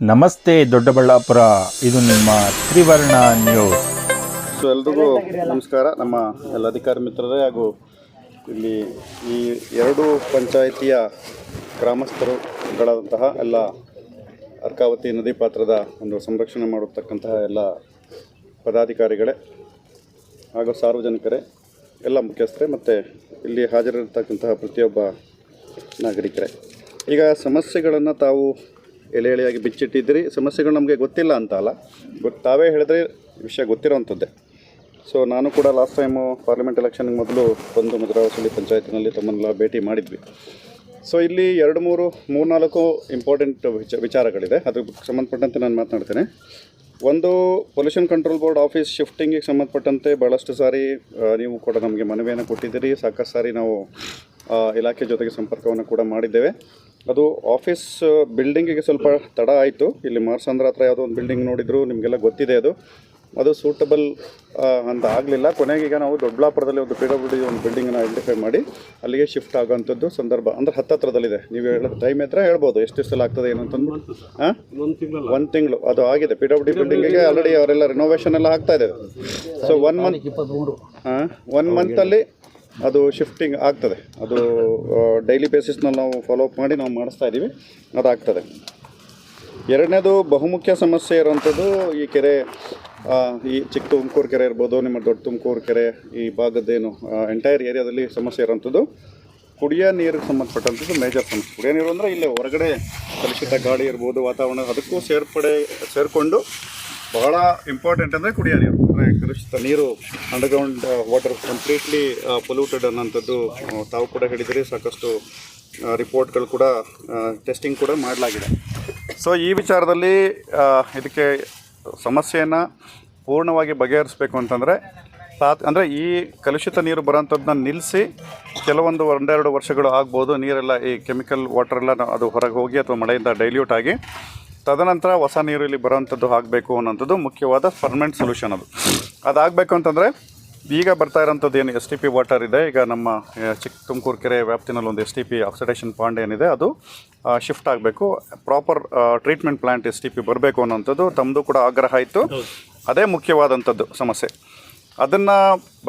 ನಮಸ್ತೆ ದೊಡ್ಡಬಳ್ಳಾಪುರ, ಇದು ನಿಮ್ಮ ತ್ರಿವರ್ಣ ನ್ಯೂಸ್. ಸೊ, ಎಲ್ರಿಗೂ ನಮಸ್ಕಾರ. ನಮ್ಮ ಎಲ್ಲ ಅಧಿಕಾರಿ ಮಿತ್ರರೇ ಹಾಗೂ ಇಲ್ಲಿ ಈ ಎರಡು ಪಂಚಾಯಿತಿಯ ಗ್ರಾಮಸ್ಥರುಗಳಾದಂತಹ ಎಲ್ಲ ಅರ್ಕಾವತಿ ನದಿ ಪಾತ್ರದ ಒಂದು ಸಂರಕ್ಷಣೆ ಮಾಡತಕ್ಕಂತಹ ಎಲ್ಲ ಪದಾಧಿಕಾರಿಗಳೇ ಹಾಗೂ ಸಾರ್ವಜನಿಕರೇ, ಎಲ್ಲ ಮುಖ್ಯಸ್ಥರೇ ಮತ್ತು ಇಲ್ಲಿ ಹಾಜರಿರತಕ್ಕಂತಹ ಪ್ರತಿಯೊಬ್ಬ ನಾಗರಿಕರೇ. ಈಗ ಸಮಸ್ಯೆಗಳನ್ನು ತಾವು ಎಳೆ ಎಳೆಯಾಗಿ ಬಿಚ್ಚಿಟ್ಟಿದ್ದೀರಿ. ಸಮಸ್ಯೆಗಳು ನಮಗೆ ಗೊತ್ತಿಲ್ಲ ಅಂತ ಅಲ್ಲ ಗೊತ್ತು ತಾವೇ ಹೇಳಿದ್ರೆ ವಿಷಯ ಗೊತ್ತಿರೋವಂಥದ್ದೇ. ಸೊ ನಾನು ಕೂಡ ಲಾಸ್ಟ್ ಟೈಮು ಪಾರ್ಲಿಮೆಂಟ್ ಎಲೆಕ್ಷನ್ಗೆ ಮೊದಲು ಬಂದು ಮುದ್ರಾವಸಲಿ ಪಂಚಾಯತಿನಲ್ಲಿ ತಮ್ಮನ್ನೆಲ್ಲ ಭೇಟಿ ಮಾಡಿದ್ವಿ. ಸೊ ಇಲ್ಲಿ ಎರಡು, ಮೂರು ಮೂರ್ನಾಲ್ಕು ಇಂಪಾರ್ಟೆಂಟ್ ವಿಚ, ವಿಚಾರಗಳಿದೆ. ಅದಕ್ಕೆ ಸಂಬಂಧಪಟ್ಟಂತೆ ನಾನು ಮಾತನಾಡ್ತೇನೆ. ಒಂದು ಪೊಲ್ಯೂಷನ್ ಕಂಟ್ರೋಲ್ ಬೋರ್ಡ್ ಆಫೀಸ್ ಶಿಫ್ಟಿಂಗಿಗೆ ಸಂಬಂಧಪಟ್ಟಂತೆ ಭಾಳಷ್ಟು ಸಾರಿ ನೀವು ಕೂಡ ನಮಗೆ ಮನವಿಯನ್ನು ಕೊಟ್ಟಿದ್ದೀರಿ. ಸಾಕಷ್ಟು ಸಾರಿ ನಾವು ಇಲಾಖೆ ಜೊತೆಗೆ ಸಂಪರ್ಕವನ್ನು ಕೂಡ ಮಾಡಿದ್ದೇವೆ. ಅದು ಆಫೀಸ್ ಬಿಲ್ಡಿಂಗಿಗೆ ಸ್ವಲ್ಪ ತಡ ಆಯಿತು. ಇಲ್ಲಿ ಮಾರ್ಸಂದ್ರ ಹತ್ರ ಯಾವುದೋ ಒಂದು ಬಿಲ್ಡಿಂಗ್ ನೋಡಿದ್ರು ನಿಮಗೆಲ್ಲ ಗೊತ್ತಿದೆ ಅದು. ಅದು ಸೂಟಬಲ್ ಅಂತ ಆಗಲಿಲ್ಲ. ಕೊನೆಗೆ ಈಗ ನಾವು ದೊಡ್ಡಬಳ್ಳಾಪುರದಲ್ಲಿ ಒಂದು ಪಿ ಡಬ್ಲ್ಯೂ ಡಿ ಒಂದು ಬಿಲ್ಡಿಂಗನ್ನು ಐಡೆಂಟಿಫೈ ಮಾಡಿ ಅಲ್ಲಿಗೆ ಶಿಫ್ಟ್ ಆಗುವಂಥದ್ದು ಸಂದರ್ಭ ಅಂದ್ರೆ ಹತ್ತತ್ರದಲ್ಲಿದೆ ನೀವು ಹೇಳೋ ಟೈಮ್ ಹತ್ರ ಹೇಳ್ಬೋದು ಎಷ್ಟು ಸಲ ಆಗ್ತದೆ ಏನು ಅಂತಂದ್ಬಿಟ್ಟು ಹಾಂ ಒಂದು ತಿಂಗಳು ಅದು ಆಗಿದೆ. ಪಿ ಡಬ್ಲ್ಯೂ ಡಿ ಬಿಲ್ಡಿಂಗಿಗೆ ಆಲ್ರೆಡಿ ಅವರೆಲ್ಲ ರಿನೋವೇಷನ್ ಎಲ್ಲ ಆಗ್ತಾ ಇದೆ. ಸೊ ಒನ್ ಮಂತ್ ಹಾಂ ಒನ್ ಮಂತಲ್ಲಿ ಅದು ಶಿಫ್ಟಿಂಗ್ ಆಗ್ತದೆ. ಅದು ಡೈಲಿ ಬೇಸಿಸ್ನಲ್ಲಿ ನಾವು ಫಾಲೋ ಅಪ್ ಮಾಡಿ ನಾವು ಮಾಡಿಸ್ತಾ ಇದ್ದೀವಿ. ಅದಾಗ್ತದೆ. ಎರಡನೇದು ಬಹುಮುಖ್ಯ ಸಮಸ್ಯೆ ಇರೋವಂಥದ್ದು ಈ ಕೆರೆ ಈ ಚಿಕ್ಕ ತುಮಕೂರು ಕೆರೆ ಇರ್ಬೋದು, ನಿಮ್ಮ ದೊಡ್ಡ ತುಮಕೂರು ಕೆರೆ, ಈ ಭಾಗದ್ದೇನು ಎಂಟೈರ್ ಏರಿಯಾದಲ್ಲಿ ಸಮಸ್ಯೆ ಇರೋಂಥದ್ದು ಕುಡಿಯೋ ನೀರಿಗೆ ಸಂಬಂಧಪಟ್ಟಂಥದ್ದು ಮೇಜರ್ ಸಮಸ್ಯೆ. ಕುಡಿಯೋ ನೀರು ಅಂದರೆ ಇಲ್ಲೇ ಹೊರಗಡೆ ಕಲುಷಿತ ಗಾಳಿ ಇರ್ಬೋದು, ವಾತಾವರಣ, ಅದಕ್ಕೂ ಸೇರ್ಪಡೆ, ಸೇರಿಕೊಂಡು ಬಹಳ ಇಂಪಾರ್ಟೆಂಟ್ ಅಂದರೆ ಕುಡಿಯೋ ನೀರು. ಕಲುಷಿತ ನೀರು ಅಂಡರ್ಗ್ರೌಂಡ್ ವಾಟರ್ ಕಂಪ್ಲೀಟ್ಲಿ ಪೊಲ್ಯೂಟೆಡ್ ಅನ್ನೋಂಥದ್ದು ತಾವು ಕೂಡ ಹೇಳಿದರೆ. ಸಾಕಷ್ಟು ರಿಪೋರ್ಟ್ಗಳು ಕೂಡ ಟೆಸ್ಟಿಂಗ್ ಕೂಡ ಮಾಡಲಾಗಿದೆ. ಸೊ ಈ ವಿಚಾರದಲ್ಲಿ ಇದಕ್ಕೆ ಸಮಸ್ಯೆಯನ್ನು ಪೂರ್ಣವಾಗಿ ಬಗೆಹರಿಸಬೇಕು ಅಂತಂದರೆ, ತಾತ್, ಅಂದರೆ ಈ ಕಲುಷಿತ ನೀರು ಬರೋಂಥದ್ದನ್ನ ನಿಲ್ಲಿಸಿ ಕೆಲವೊಂದು ಒಂದೆರಡು ವರ್ಷಗಳು ಆಗ್ಬೋದು, ನೀರೆಲ್ಲ ಈ ಕೆಮಿಕಲ್ ವಾಟರ್ ಎಲ್ಲ ಅದು ಹೊರಗೆ ಹೋಗಿ ಅಥವಾ ಮಳೆಯಿಂದ ಡೈಲ್ಯೂಟ್ ಆಗಿ ತದನಂತರ ಹೊಸ ನೀರು ಇಲ್ಲಿ ಬರೋವಂಥದ್ದು ಆಗಬೇಕು ಅನ್ನೋಂಥದ್ದು ಮುಖ್ಯವಾದ ಪರ್ಮನೆಂಟ್ ಸೊಲ್ಯೂಷನ್ ಅದು. ಅದಾಗಬೇಕು ಅಂತಂದರೆ ಈಗ ಬರ್ತಾ ಇರೋಂಥದ್ದು ಏನು ಎಸ್ ಟಿ ಪಿ ವಾಟರ್ ಇದೆ. ಈಗ ನಮ್ಮ ಚಿಕ್ಕ ತುಮಕೂರು ಕೆರೆ ವ್ಯಾಪ್ತಿನಲ್ಲಿ ಒಂದು S T P oxidation pond ಏನಿದೆ ಅದು ಶಿಫ್ಟ್ ಆಗಬೇಕು. Proper treatment plant S T P ಬರಬೇಕು ಅನ್ನೋಂಥದ್ದು ತಮ್ಮದು ಕೂಡ ಆಗ್ರಹ ಇತ್ತು. ಅದೇ ಮುಖ್ಯವಾದಂಥದ್ದು ಸಮಸ್ಯೆ. ಅದನ್ನು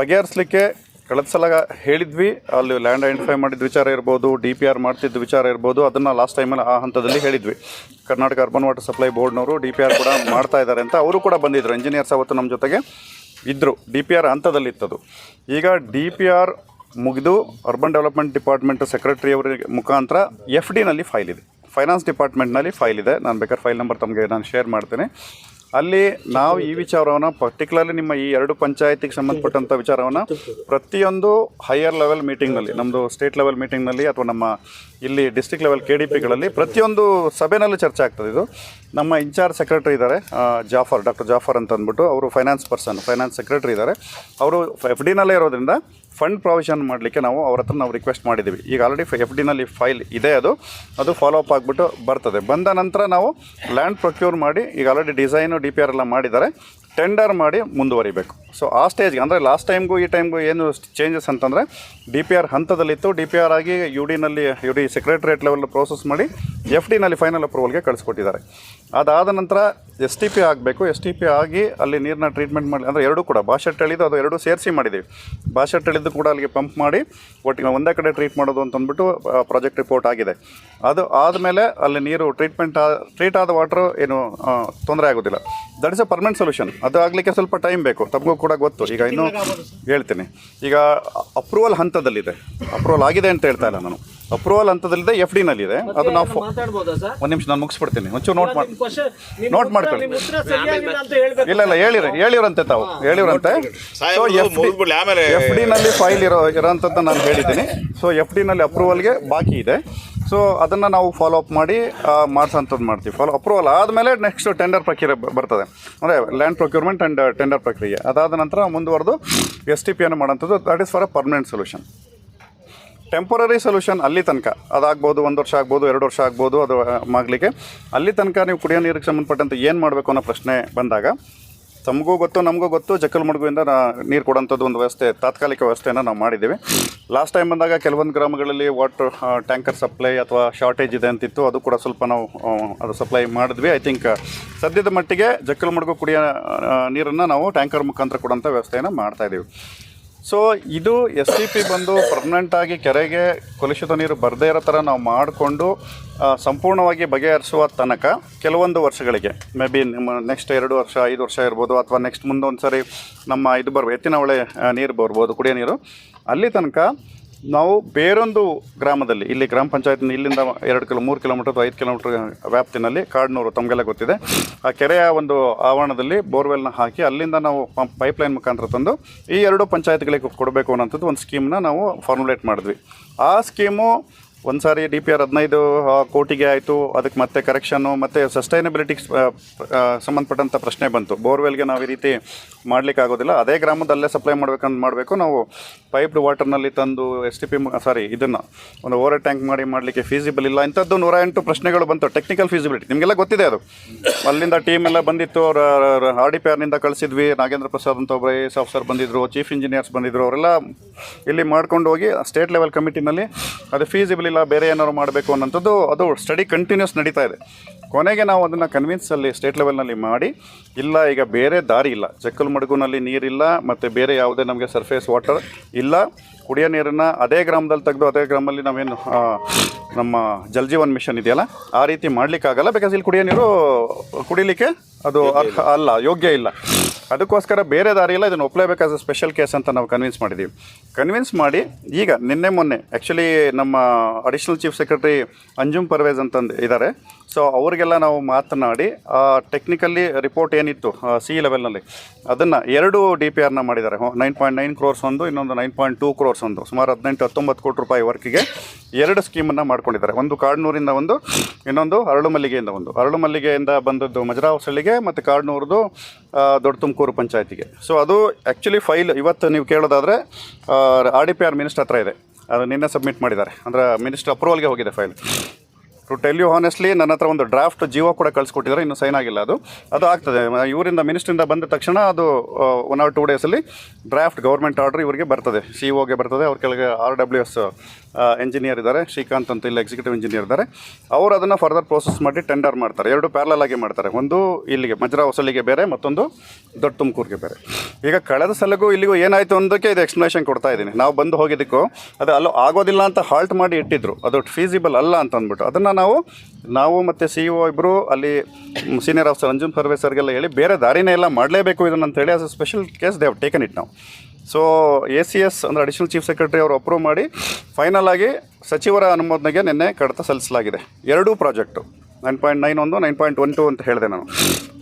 ಬಗೆಹರಿಸಲಿಕ್ಕೆ ಕಳೆದ ಸಲ ಹೇಳಿದ್ವಿ, ಅಲ್ಲಿ ಲ್ಯಾಂಡ್ ಐಡೆಂಟಿಫೈ ಮಾಡಿದ ವಿಚಾರ ಇರ್ಬೋದು, ಡಿ ಪಿ ಆರ್ ಮಾಡ್ತಿದ್ದ ವಿಚಾರ ಇರ್ಬೋದು, ಅದನ್ನು ಲಾಸ್ಟ್ ಟೈಮಲ್ಲಿ ಆ ಹಂತದಲ್ಲಿ ಹೇಳಿದ್ವಿ. ಕರ್ನಾಟಕ ಅರ್ಬನ್ ವಾಟರ್ ಸಪ್ಲೈ ಬೋರ್ಡ್ನವರು ಡಿ ಪಿ ಆರ್ ಕೂಡ ಮಾಡ್ತಾ ಇದ್ದಾರೆ ಅಂತ ಅವರು ಕೂಡ ಬಂದಿದ್ದರು ಇಂಜಿನಿಯರ್ಸ್ ಅವತ್ತು ನಮ್ಮ ಜೊತೆಗೆ ಇದ್ದರು ಡಿ ಪಿ ಆರ್ ಹಂತದಲ್ಲಿತ್ತದು. ಈಗ ಡಿ ಪಿ ಆರ್ ಮುಗಿದು ಅರ್ಬನ್ ಡೆವಲಪ್ಮೆಂಟ್ ಡಿಪಾರ್ಟ್ಮೆಂಟ್ ಸೆಕ್ರೆಟರಿ ಅವರ ಮುಖಾಂತರ ಎಫ್ ಡಿನಲ್ಲಿ ಫೈಲ್ ಇದೆ. ಫೈನಾನ್ಸ್ ಡಿಪಾರ್ಟ್ಮೆಂಟ್ನಲ್ಲಿ ಫೈಲ್ ಇದೆ. ನಾನು ಬೇಕಾದ್ರೆ ಫೈಲ್ ನಂಬರ್ ತಮಗೆ ನಾನು ಶೇರ್ ಮಾಡ್ತೇನೆ. ಅಲ್ಲಿ ನಾವು ಈ ವಿಚಾರವನ್ನು ಪರ್ಟಿಕ್ಯುಲರ್ಲಿ ನಿಮ್ಮ ಈ ಎರಡು ಪಂಚಾಯತಿಗೆ ಸಂಬಂಧಪಟ್ಟಂಥ ವಿಚಾರವನ್ನು ಪ್ರತಿಯೊಂದು ಹೈಯರ್ ಲೆವೆಲ್ ಮೀಟಿಂಗ್ನಲ್ಲಿ ನಮ್ಮದು ಸ್ಟೇಟ್ ಲೆವೆಲ್ ಮೀಟಿಂಗ್ನಲ್ಲಿ ಅಥವಾ ನಮ್ಮ ಇಲ್ಲಿ ಡಿಸ್ಟಿಕ್ ಲೆವೆಲ್ ಕೆ ಡಿ ಪಿಗಳಲ್ಲಿ ಪ್ರತಿಯೊಂದು ಸಭೆನಲ್ಲೂ ಚರ್ಚೆ ಆಗ್ತದೆ ಇದು. ನಮ್ಮ ಇನ್ಚಾರ್ಜ್ ಸೆಕ್ರೆಟರಿ ಇದ್ದಾರೆ ಜಾಫರ್ ಡಾಕ್ಟರ್ ಜಾಫರ್ ಅಂತ ಅಂದ್ಬಿಟ್ಟು ಅವರು ಫೈನಾನ್ಸ್ ಪರ್ಸನ್ ಫೈನಾನ್ಸ್ ಸೆಕ್ರೆಟರಿ ಇದ್ದಾರೆ. ಅವರು ಎಫ್ ಡಿನಲ್ಲೇ ಇರೋದ್ರಿಂದ ಫಂಡ್ ಪ್ರಾವಿಷನ್ ಮಾಡಲಿಕ್ಕೆ ನಾವು ಅವ್ರ ಹತ್ರ ನಾವು ರಿಕ್ವೆಸ್ಟ್ ಮಾಡಿದ್ದೀವಿ. ಈಗ ಆಲ್ರೆಡಿ ಎಫ್ ಡಿನಲ್ಲಿ ಫೈಲ್ ಇದೆ ಅದು. ಅದು ಫಾಲೋ ಅಪ್ ಆಗಿಬಿಟ್ಟು ಬರ್ತದೆ. ಬಂದ ನಂತರ ನಾವು ಲ್ಯಾಂಡ್ ಪ್ರೊಕ್ಯೂರ್ ಮಾಡಿ, ಈಗ already design D P R ಎಲ್ಲ ಮಾಡಿದ್ದಾರೆ. ಟೆಂಡರ್ ಮಾಡಿ ಮುಂದುವರಿಬೇಕು. ಸೊ ಆ ಸ್ಟೇಜ್ಗೆ ಅಂದರೆ ಲಾಸ್ಟ್ ಟೈಮ್ಗೂ ಈ ಟೈಮ್ಗೂ ಏನು ಚೇಂಜಸ್ ಅಂತಂದರೆ ಡಿ ಪಿ ಆರ್ ಹಂತದಲ್ಲಿತ್ತು. ಡಿ ಪಿ ಆರ್ ಆಗಿ U ಡಿನಲ್ಲಿ U D secretariat level process ಮಾಡಿ ಎಫ್ ಡಿನಲ್ಲಿ ಫೈನಲ್ ಅಪ್ರೂವಲ್ಗೆ ಕಳಿಸ್ಕೊಟ್ಟಿದ್ದಾರೆ. ಅದಾದ ನಂತರ ಎಸ್ ಟಿ ಪಿ ಆಗಬೇಕು. ಎಸ್ ಟಿ ಪಿ ಆಗಿ ಅಲ್ಲಿ ನೀರನ್ನ ಟ್ರೀಟ್ಮೆಂಟ್ ಮಾಡಿ ಅಂದರೆ ಎರಡೂ ಕೂಡ ಬಾಷೆಟ್ ಎಳಿದು ಅದು ಎರಡೂ ಸೇರಿಸಿ ಮಾಡಿದ್ದೀವಿ ಬಾಷೆಟ್ ಎಳಿದು ಕೂಡ ಅಲ್ಲಿಗೆ ಪಂಪ್ ಮಾಡಿ ಒಟ್ಟಿಗೆ ಒಂದೇ ಕಡೆ ಟ್ರೀಟ್ ಮಾಡೋದು ಅಂತ ಅಂದ್ಬಿಟ್ಟು ಪ್ರಾಜೆಕ್ಟ್ ರಿಪೋರ್ಟ್ ಆಗಿದೆ. ಅದು ಆದಮೇಲೆ ಅಲ್ಲಿ ನೀರು ಟ್ರೀಟ್ಮೆಂಟ್ ಟ್ರೀಟ್ ಆದ ವಾಟ್ರು ಏನು ತೊಂದರೆ ಆಗೋದಿಲ್ಲ. That is a permanent solution ಅದು ಆಗಲಿಕ್ಕೆ ಸ್ವಲ್ಪ ಟೈಮ್ ಬೇಕು. ತಮಗೂ ಕೂಡ ಗೊತ್ತು. ಈಗ ಇನ್ನೂ ಹೇಳ್ತೀನಿ. ಈಗ ಅಪ್ರೂವಲ್ ಹಂತದಲ್ಲಿದೆ. ಅಪ್ರೂವಲ್ ಆಗಿದೆ ಅಂತ ಹೇಳ್ತಾ ಇಲ್ಲ ನಾನು. ಅಪ್ರೂವಲ್ ಹಂತದಲ್ಲಿದೆ ಎಫ್ ಇದೆ ಅದು ನಾವು ಫೋ- ಒಂದು ನಿಮಿಷ ನಾನು ಮುಗಿಸ್ಬಿಡ್ತೀನಿ. ಒಂಚೂರು ನೋಟ್ ಮಾಡಿ ನೋಟ್ ಮಾಡ್ಕೊಳ್ಳಿ. ನಿಮ್ಮ ಉತ್ತರ ಸರಿಯಾಗಿಲ್ಲ ಅಂತ ಹೇಳ್ಬೇಕು. ಇಲ್ಲ ಇಲ್ಲ ಹೇಳಿರಿ ಹೇಳಿವ್ರಂತೆ ತಾವು. ಹೇಳಿವ್ರಂತೆ ಸೊ ಎಫ್ ಡಿ ಎಫ್ ಡಿನಲ್ಲಿ ಫೈಲ್ ಇರೋ ಇರೋಂಥದ್ದು ನಾನು ಹೇಳಿದ್ದೀನಿ. ಸೊ ಎಫ್ ಡಿನಲ್ಲಿ ಅಪ್ರೂವಲ್ಗೆ ಬಾಕಿ ಇದೆ. ಸೊ ಅದನ್ನು ನಾವು ಫಾಲೋ ಅಪ್ ಮಾಡಿ ಮಾಡಿಸೋಂಥದ್ದು ಮಾಡ್ತೀವಿ. ಫಾಲೋ ಅಪ್ರೂವಲ್ ಆದಮೇಲೆ ನೆಕ್ಸ್ಟ್ ಟೆಂಡರ್ ಪ್ರಕ್ರಿಯೆ ಬ- ಬರ್ತದೆ. ಅಂದರೆ ಲ್ಯಾಂಡ್ ಪ್ರೊಕ್ಯೂರ್ಮೆಂಟ್ ಆ್ಯಂಡ್ ಟೆಂಡರ್ ಪ್ರಕ್ರಿಯೆ. ಅದಾದ ನಂತರ ಮುಂದುವರೆದು ಎಸ್ ಟಿ ಪಿಯನ್ನು ಮಾಡೋಂಥದ್ದು that is for a permanent solution temporary solution ಅಲ್ಲಿ ತನಕ. ಅದಾಗ್ಬೋದು ಒಂದು ವರ್ಷ ಆಗ್ಬೋದು, ಎರಡು ವರ್ಷ ಆಗ್ಬೋದು ಅದು ಆಗಲಿಕ್ಕೆ ಅಲ್ಲಿ ತನಕ ನೀವು ಕುಡಿಯೋ ನೀರಿಗೆ ಸಂಬಂಧಪಟ್ಟಂತೆ ಏನು ಮಾಡಬೇಕು ಅನ್ನೋ ಪ್ರಶ್ನೆ ಬಂದಾಗ, ತಮಗೂ ಗೊತ್ತು, ನಮಗೂ ಗೊತ್ತು ಜಕ್ಕಲಮಡುಗುವಿಂದ ನೀರು ಕೊಡೋಂಥದ್ದು ಒಂದು ವ್ಯವಸ್ಥೆ, ತಾತ್ಕಾಲಿಕ ವ್ಯವಸ್ಥೆಯನ್ನು ನಾವು ಮಾಡಿದ್ದೀವಿ ಲಾಸ್ಟ್ ಟೈಮ್ ಬಂದಾಗ ಕೆಲವೊಂದು ಗ್ರಾಮಗಳಲ್ಲಿ ವಾಟರ್ ಟ್ಯಾಂಕರ್ ಸಪ್ಲೈ ಅಥವಾ ಶಾರ್ಟೇಜ್ ಇದೆ ಅಂತಿತ್ತು, ಅದು ಕೂಡ ಸ್ವಲ್ಪ ನಾವು ಅದು ಸಪ್ಲೈ ಮಾಡಿದ್ವಿ. ಐ ಥಿಂಕ್ ಸದ್ಯದ ಮಟ್ಟಿಗೆ ಜಕ್ಕಲಮಡುಗು ಕುಡಿಯೋ ನೀರನ್ನು ನಾವು ಟ್ಯಾಂಕರ್ ಮುಖಾಂತರ ಕೊಡೋಂಥ ವ್ಯವಸ್ಥೆಯನ್ನು ಮಾಡ್ತಾಯಿದ್ದೀವಿ ಸೊ ಇದು ಎಸ್ ಸಿ ಪಿ ಬಂದು ಪರ್ಮನೆಂಟಾಗಿ ಕೆರೆಗೆ ಕಲುಷಿತ ನೀರು ಬರದೇ ಇರೋ ಥರ ನಾವು ಮಾಡಿಕೊಂಡು ಸಂಪೂರ್ಣವಾಗಿ ಬಗೆಹರಿಸುವ ತನಕ ಕೆಲವೊಂದು ವರ್ಷಗಳಿಗೆ. ಮೇ ಬಿ ನಿಮ್ಮ ನೆಕ್ಸ್ಟ್ ಎರಡು ವರ್ಷ, ಐದು ವರ್ಷ ಇರ್ಬೋದು, ಅಥವಾ ನೆಕ್ಸ್ಟ್ ಮುಂದೊಂದು ಸರಿ ನಮ್ಮ ಇದು ಬರ್ಬೋದು ಎತ್ತಿನ ಹೊಳೆ ನೀರು ಬರ್ಬೋದು, ಕುಡಿಯೋ ನೀರು. ಅಲ್ಲಿ ತನಕ ನಾವು ಬೇರೊಂದು ಗ್ರಾಮದಲ್ಲಿ, ಇಲ್ಲಿ ಗ್ರಾಮ ಪಂಚಾಯತ್ ಇಲ್ಲಿಂದ ಎರಡು ಕಿಲೋ, ಮೂರು ಕಿಲೋಮೀಟರ್ ಐದು ಕಿಲೋಮೀಟರ್ ವ್ಯಾಪ್ತಿನಲ್ಲಿ ಕಾಡ್ನೂರು ತಮಗೆಲ್ಲ ಗೊತ್ತಿದೆ. ಆ ಕೆರೆಯ ಒಂದು ಆವರಣದಲ್ಲಿ ಬೋರ್ವೆಲ್ನ ಹಾಕಿ ಅಲ್ಲಿಂದ ನಾವು ಪಂಪ್, ಪೈಪ್ಲೈನ್ ಮುಖಾಂತರ ತಂದು ಈ ಎರಡು ಪಂಚಾಯತ್ಗಳಿಗೆ ಕೊಡಬೇಕು ಅನ್ನೋಂಥದ್ದು ಒಂದು ಸ್ಕೀಮ್ನ ನಾವು ಫಾರ್ಮುಲೇಟ್ ಮಾಡಿದ್ವಿ. ಆ ಸ್ಕೀಮು ಒಂದು ಸಾರಿ ಡಿ ಪಿ ಆರ್ ಹದಿನೈದು ಕೋಟಿಗೆ ಆಯಿತು. ಅದಕ್ಕೆ ಮತ್ತೆ ಕರೆಕ್ಷನ್ನು ಮತ್ತು ಸಸ್ಟೈನಬಿಲಿಟಿ ಸಂಬಂಧಪಟ್ಟಂಥ ಪ್ರಶ್ನೆ ಬಂತು. ಬೋರ್ವೆಲ್ಗೆ ನಾವು ಈ ರೀತಿ ಮಾಡಲಿಕ್ಕೆ ಆಗೋದಿಲ್ಲ. ಅದೇ ಗ್ರಾಮದಲ್ಲೇ ಸಪ್ಲೈ ಮಾಡ್ಬೇಕಂತ ಮಾಡಬೇಕು. ನಾವು ಪೈಪ್ಡ್ ವಾಟರ್ನಲ್ಲಿ ತಂದು ಎಸ್ ಟಿ ಪಿ ಸಾರಿ ಇದನ್ನು ಒಂದು ಓವರ್ ಟ್ಯಾಂಕ್ ಮಾಡಿ ಮಾಡಲಿಕ್ಕೆ ಫೀಸಿಬಲ್ ಇಲ್ಲ. ಇಂಥದ್ದು ನೂರ ಎಂಟು ಪ್ರಶ್ನೆಗಳು ಬಂತು. ಟೆಕ್ನಿಕಲ್ ಫೀಸಿಬಿಲಿಟಿ ನಿಮಗೆಲ್ಲ ಗೊತ್ತಿದೆ ಅದು. ಅಲ್ಲಿಂದ ಟೀಮ್ ಎಲ್ಲ ಬಂದಿತ್ತು. ಅವರ ಆರ್ ಡಿ ಪಿ ಆರ್ನಿಂದ ಕಳಿಸಿದ್ವಿ. ನಾಗೇಂದ್ರ ಪ್ರಸಾದ್ ಅಂತ ಒಬ್ಬರು ಐ ಎಸ್ ಆಫೀಸರ್ ಬಂದಿದ್ದರು ಚೀಫ್ ಇಂಜಿನಿಯರ್ಸ್ ಬಂದಿದ್ದರು ಅವರೆಲ್ಲ ಇಲ್ಲಿ ಮಾಡ್ಕೊಂಡು ಹೋಗಿ ಸ್ಟೇಟ್ ಲೆವೆಲ್ ಕಮಿಟಿನಲ್ಲಿ ಅದು ಫೀಸಿಬಲ್ ಇಲ್ಲ ಬೇರೆ ಏನಾದ್ರು ಮಾಡಬೇಕು ಅನ್ನೋಂಥದ್ದು ಅದು ಸ್ಟಡಿ ಕಂಟಿನ್ಯೂಸ್ ನಡೀತಾ ಇದೆ. ಕೊನೆಗೆ ನಾವು ಅದನ್ನು ಕನ್ವಿನ್ಸಲ್ಲಿ ಸ್ಟೇಟ್ ಲೆವೆಲ್ನಲ್ಲಿ ಮಾಡಿ, ಇಲ್ಲ, ಈಗ ಬೇರೆ ದಾರಿ ಇಲ್ಲ. ಜಕ್ಕಲಮಡುಗುನಲ್ಲಿ ನೀರಿಲ್ಲ, ಮತ್ತು ಬೇರೆ ಯಾವುದೇ ನಮಗೆ ಸರ್ಫೇಸ್ ವಾಟರ್ ಇಲ್ಲ. ಕುಡಿಯೋ ನೀರನ್ನು ಅದೇ ಗ್ರಾಮದಲ್ಲಿ ತೆಗೆದು ಅದೇ ಗ್ರಾಮದಲ್ಲಿ ನಾವೇನು ನಮ್ಮ ಜಲ್ ಜೀವನ್ ಮಿಷನ್ ಇದೆಯಲ್ಲ ಆ ರೀತಿ ಮಾಡಲಿಕ್ಕಾಗಲ್ಲ ಬಿಕಾಸ್ ಇಲ್ಲಿ ಕುಡಿಯೋ ನೀರು ಕುಡಿಲಿಕ್ಕೆ ಅದು ಅರ್ಹ ಅಲ್ಲ ಯೋಗ್ಯ ಇಲ್ಲ. ಅದಕ್ಕೋಸ್ಕರ ಬೇರೆ ದಾರಿ ಇಲ್ಲ ಇದನ್ನು ಒಪ್ಪಲೇಬೇಕಾದ ಸ್ಪೆಷಲ್ ಕೇಸ್ ಅಂತ ನಾವು ಕನ್ವಿನ್ಸ್ ಮಾಡಿದ್ದೀವಿ ಕನ್ವಿನ್ಸ್ ಮಾಡಿ ಈಗ ನಿನ್ನೆ ಮೊನ್ನೆ ಆ್ಯಕ್ಚುಲಿ ನಮ್ಮ additional chief secretary Anjum Parvez ಅಂತಂದು ಇದ್ದಾರೆ ಸೊ ಅವರಿಗೆಲ್ಲ ನಾವು ಮಾತನಾಡಿ ಟೆಕ್ನಿಕಲಿ ರಿಪೋರ್ಟ್ ಏನಿತ್ತು ಸಿ ಲೆವೆಲ್ನಲ್ಲಿ ಅದನ್ನು ಎರಡು ಡಿ ಪಿ ಆರ್ನ ಮಾಡಿದ್ದಾರೆ. ನೈನ್ ಪಾಯಿಂಟ್ ನೈನ್ ಕ್ರೋರ್ಸ್ ಒಂದು ಇನ್ನೊಂದು ನೈನ್ ಪಾಯಿಂಟ್ ಟೂ ಕ್ರೋರ್ಸ್ ಒಂದು ಸುಮಾರು ಹದಿನೆಂಟು, ಹತ್ತೊಂಬತ್ತು ಕೋಟಿ ರೂಪಾಯಿ ವರ್ಕಿಗೆ ಎರಡು ಸ್ಕೀಮನ್ನು ಮಾಡ್ಕೊಂಡಿದ್ದಾರೆ. ಒಂದು ಕಾಡ್ನೂರಿಂದ ಒಂದು, ಇನ್ನೊಂದು ಅರಳು ಮಲ್ಲಿಗೆಯಿಂದ ಒಂದು. ಅರಳು ಮಲ್ಲಿಗೆಯಿಂದ ಬಂದದ್ದು ಮಜರಾ ಸಳ್ಳಿಗೆ ಮತ್ತು ಕಾಡ್ನೂರ್ದು ದೊಡ್ಡ ತುಮಕೂರು ಪಂಚಾಯತಿಗೆ. ಸೊ ಅದು ಆ್ಯಕ್ಚುಲಿ ಫೈಲ್ ಇವತ್ತು ನೀವು ಕೇಳೋದಾದರೆ R D P R minister ಹತ್ರ ಇದೆ. ಅದು ನಿನ್ನೆ ಸಬ್ಮಿಟ್ ಮಾಡಿದ್ದಾರೆ. ಅಂದರೆ ಮಿನಿಸ್ಟರ್ ಅಪ್ರೂವಲ್ಗೆ ಹೋಗಿದೆ file to tell you honestly ನನ್ನ ಹತ್ರ ಒಂದು ಡ್ರಾಫ್ಟ್ ಜೀವ ಕೂಡ ಕಳಿಸ್ಕೊಟ್ಟಿದ್ದಾರೆ, ಇನ್ನೂ ಸೈನ್ ಆಗಿಲ್ಲ ಅದು. ಅದು ಆಗ್ತದೆ. ಇವರಿಂದ ಮಿನಿಸ್ಟ್ರಿಂದ ಬಂದ ತಕ್ಷಣ ಅದು ಒನ್ ಆರ್ ಟೂ ಡೇಸಲ್ಲಿ ಡ್ರಾಫ್ಟ್ ಗೌರ್ಮೆಂಟ್ ಆರ್ಡರ್ ಇವರಿಗೆ ಬರ್ತದೆ. ಸಿ ಒಗೆ ಬರ್ತದೆ. ಅವ್ರ ಕೆಳಗೆ ಆರ್ ಡಬ್ಲ್ಯೂ ಎಸ್ ಇಂಜಿನಿಯರ್ ಇದ್ದಾರೆ. ಶ್ರೀಕಾಂತ್ ಅಂತ ಇಲ್ಲಿ ಎಕ್ಸಿಕ್ಯೂಟಿವ್ ಇಂಜಿನಿಯರ್ ಇದ್ದಾರೆ. ಅವರು ಅದನ್ನು ಫರ್ದರ್ ಪ್ರೋಸೆಸ್ ಮಾಡಿ ಟೆಂಡರ್ ಮಾಡ್ತಾರೆ. ಎರಡು ಪ್ಯಾರಲಲ್ ಆಗಿ ಮಾಡ್ತಾರೆ. ಒಂದು ಇಲ್ಲಿಗೆ, ಮಜ್ರಾ ಹೊಸಲಿಗೆ ಬೇರೆ, ಮತ್ತೊಂದು ದೊಡ್ಡ ತುಮಕೂರಿಗೆ ಬೇರೆ. ಈಗ ಕಳೆದ ಸಲಗೂ ಇಲ್ಲಿಗೂ ಏನಾಯಿತು ಅಂದಕ್ಕೆ ಇದು ಎಕ್ಸ್ಪ್ಲನೇಷನ್ ಕೊಡ್ತಾ ಇದ್ದೀನಿ. ನಾವು ಬಂದು ಹೋಗಿದ್ದಕ್ಕೂ ಅದು ಅಲ್ಲೋ ಆಗೋದಿಲ್ಲ ಅಂತ ಹಾಲ್ಟ್ ಮಾಡಿ ಇಟ್ಟಿದ್ರು. ಅದು ಫೀಸಿಬಲ್ ಅಲ್ಲ ಅಂತ ಅಂದ್ಬಿಟ್ಟು ಅದನ್ನು ನಾವು ನಾವು ಮತ್ತು ಸಿ ಇ ಒ ಇಬ್ಬರು ಅಲ್ಲಿ ಸೀನಿಯರ್ ಆಫೀಸರ್ ಅಂಜುನ್ ಸರ್ವೆ ಸರ್ಗೆಲ್ಲ ಹೇಳಿ ಬೇರೆ ದಾರಿನೇ ಎಲ್ಲ ಮಾಡಲೇಬೇಕು ಇದನ್ನು ಅಂತ ಹೇಳಿ as a special case they have taken it ನಾವು ಸೊ ಎ ಸಿ ಎಸ್ ಅಂದರೆ ಅಡಿಷನಲ್ ಚೀಫ್ ಸೆಕ್ರೆಟರಿ ಅವರು ಅಪ್ರೂವ್ ಮಾಡಿ ಫೈನಲ್ ಆಗಿ ಸಚಿವರ ಅನುಮೋದನೆಗೆ ನಿನ್ನೆ ಕಡತ ಸಲ್ಲಿಸಲಾಗಿದೆ. ಎರಡೂ ಪ್ರಾಜೆಕ್ಟು ನೈನ್ ಪಾಯಿಂಟ್ ನೈನ್ ಒಂದು ನೈನ್ ಪಾಯಿಂಟ್ ಒನ್ ಟು ಅಂತ ಹೇಳಿದೆ ನಾನು.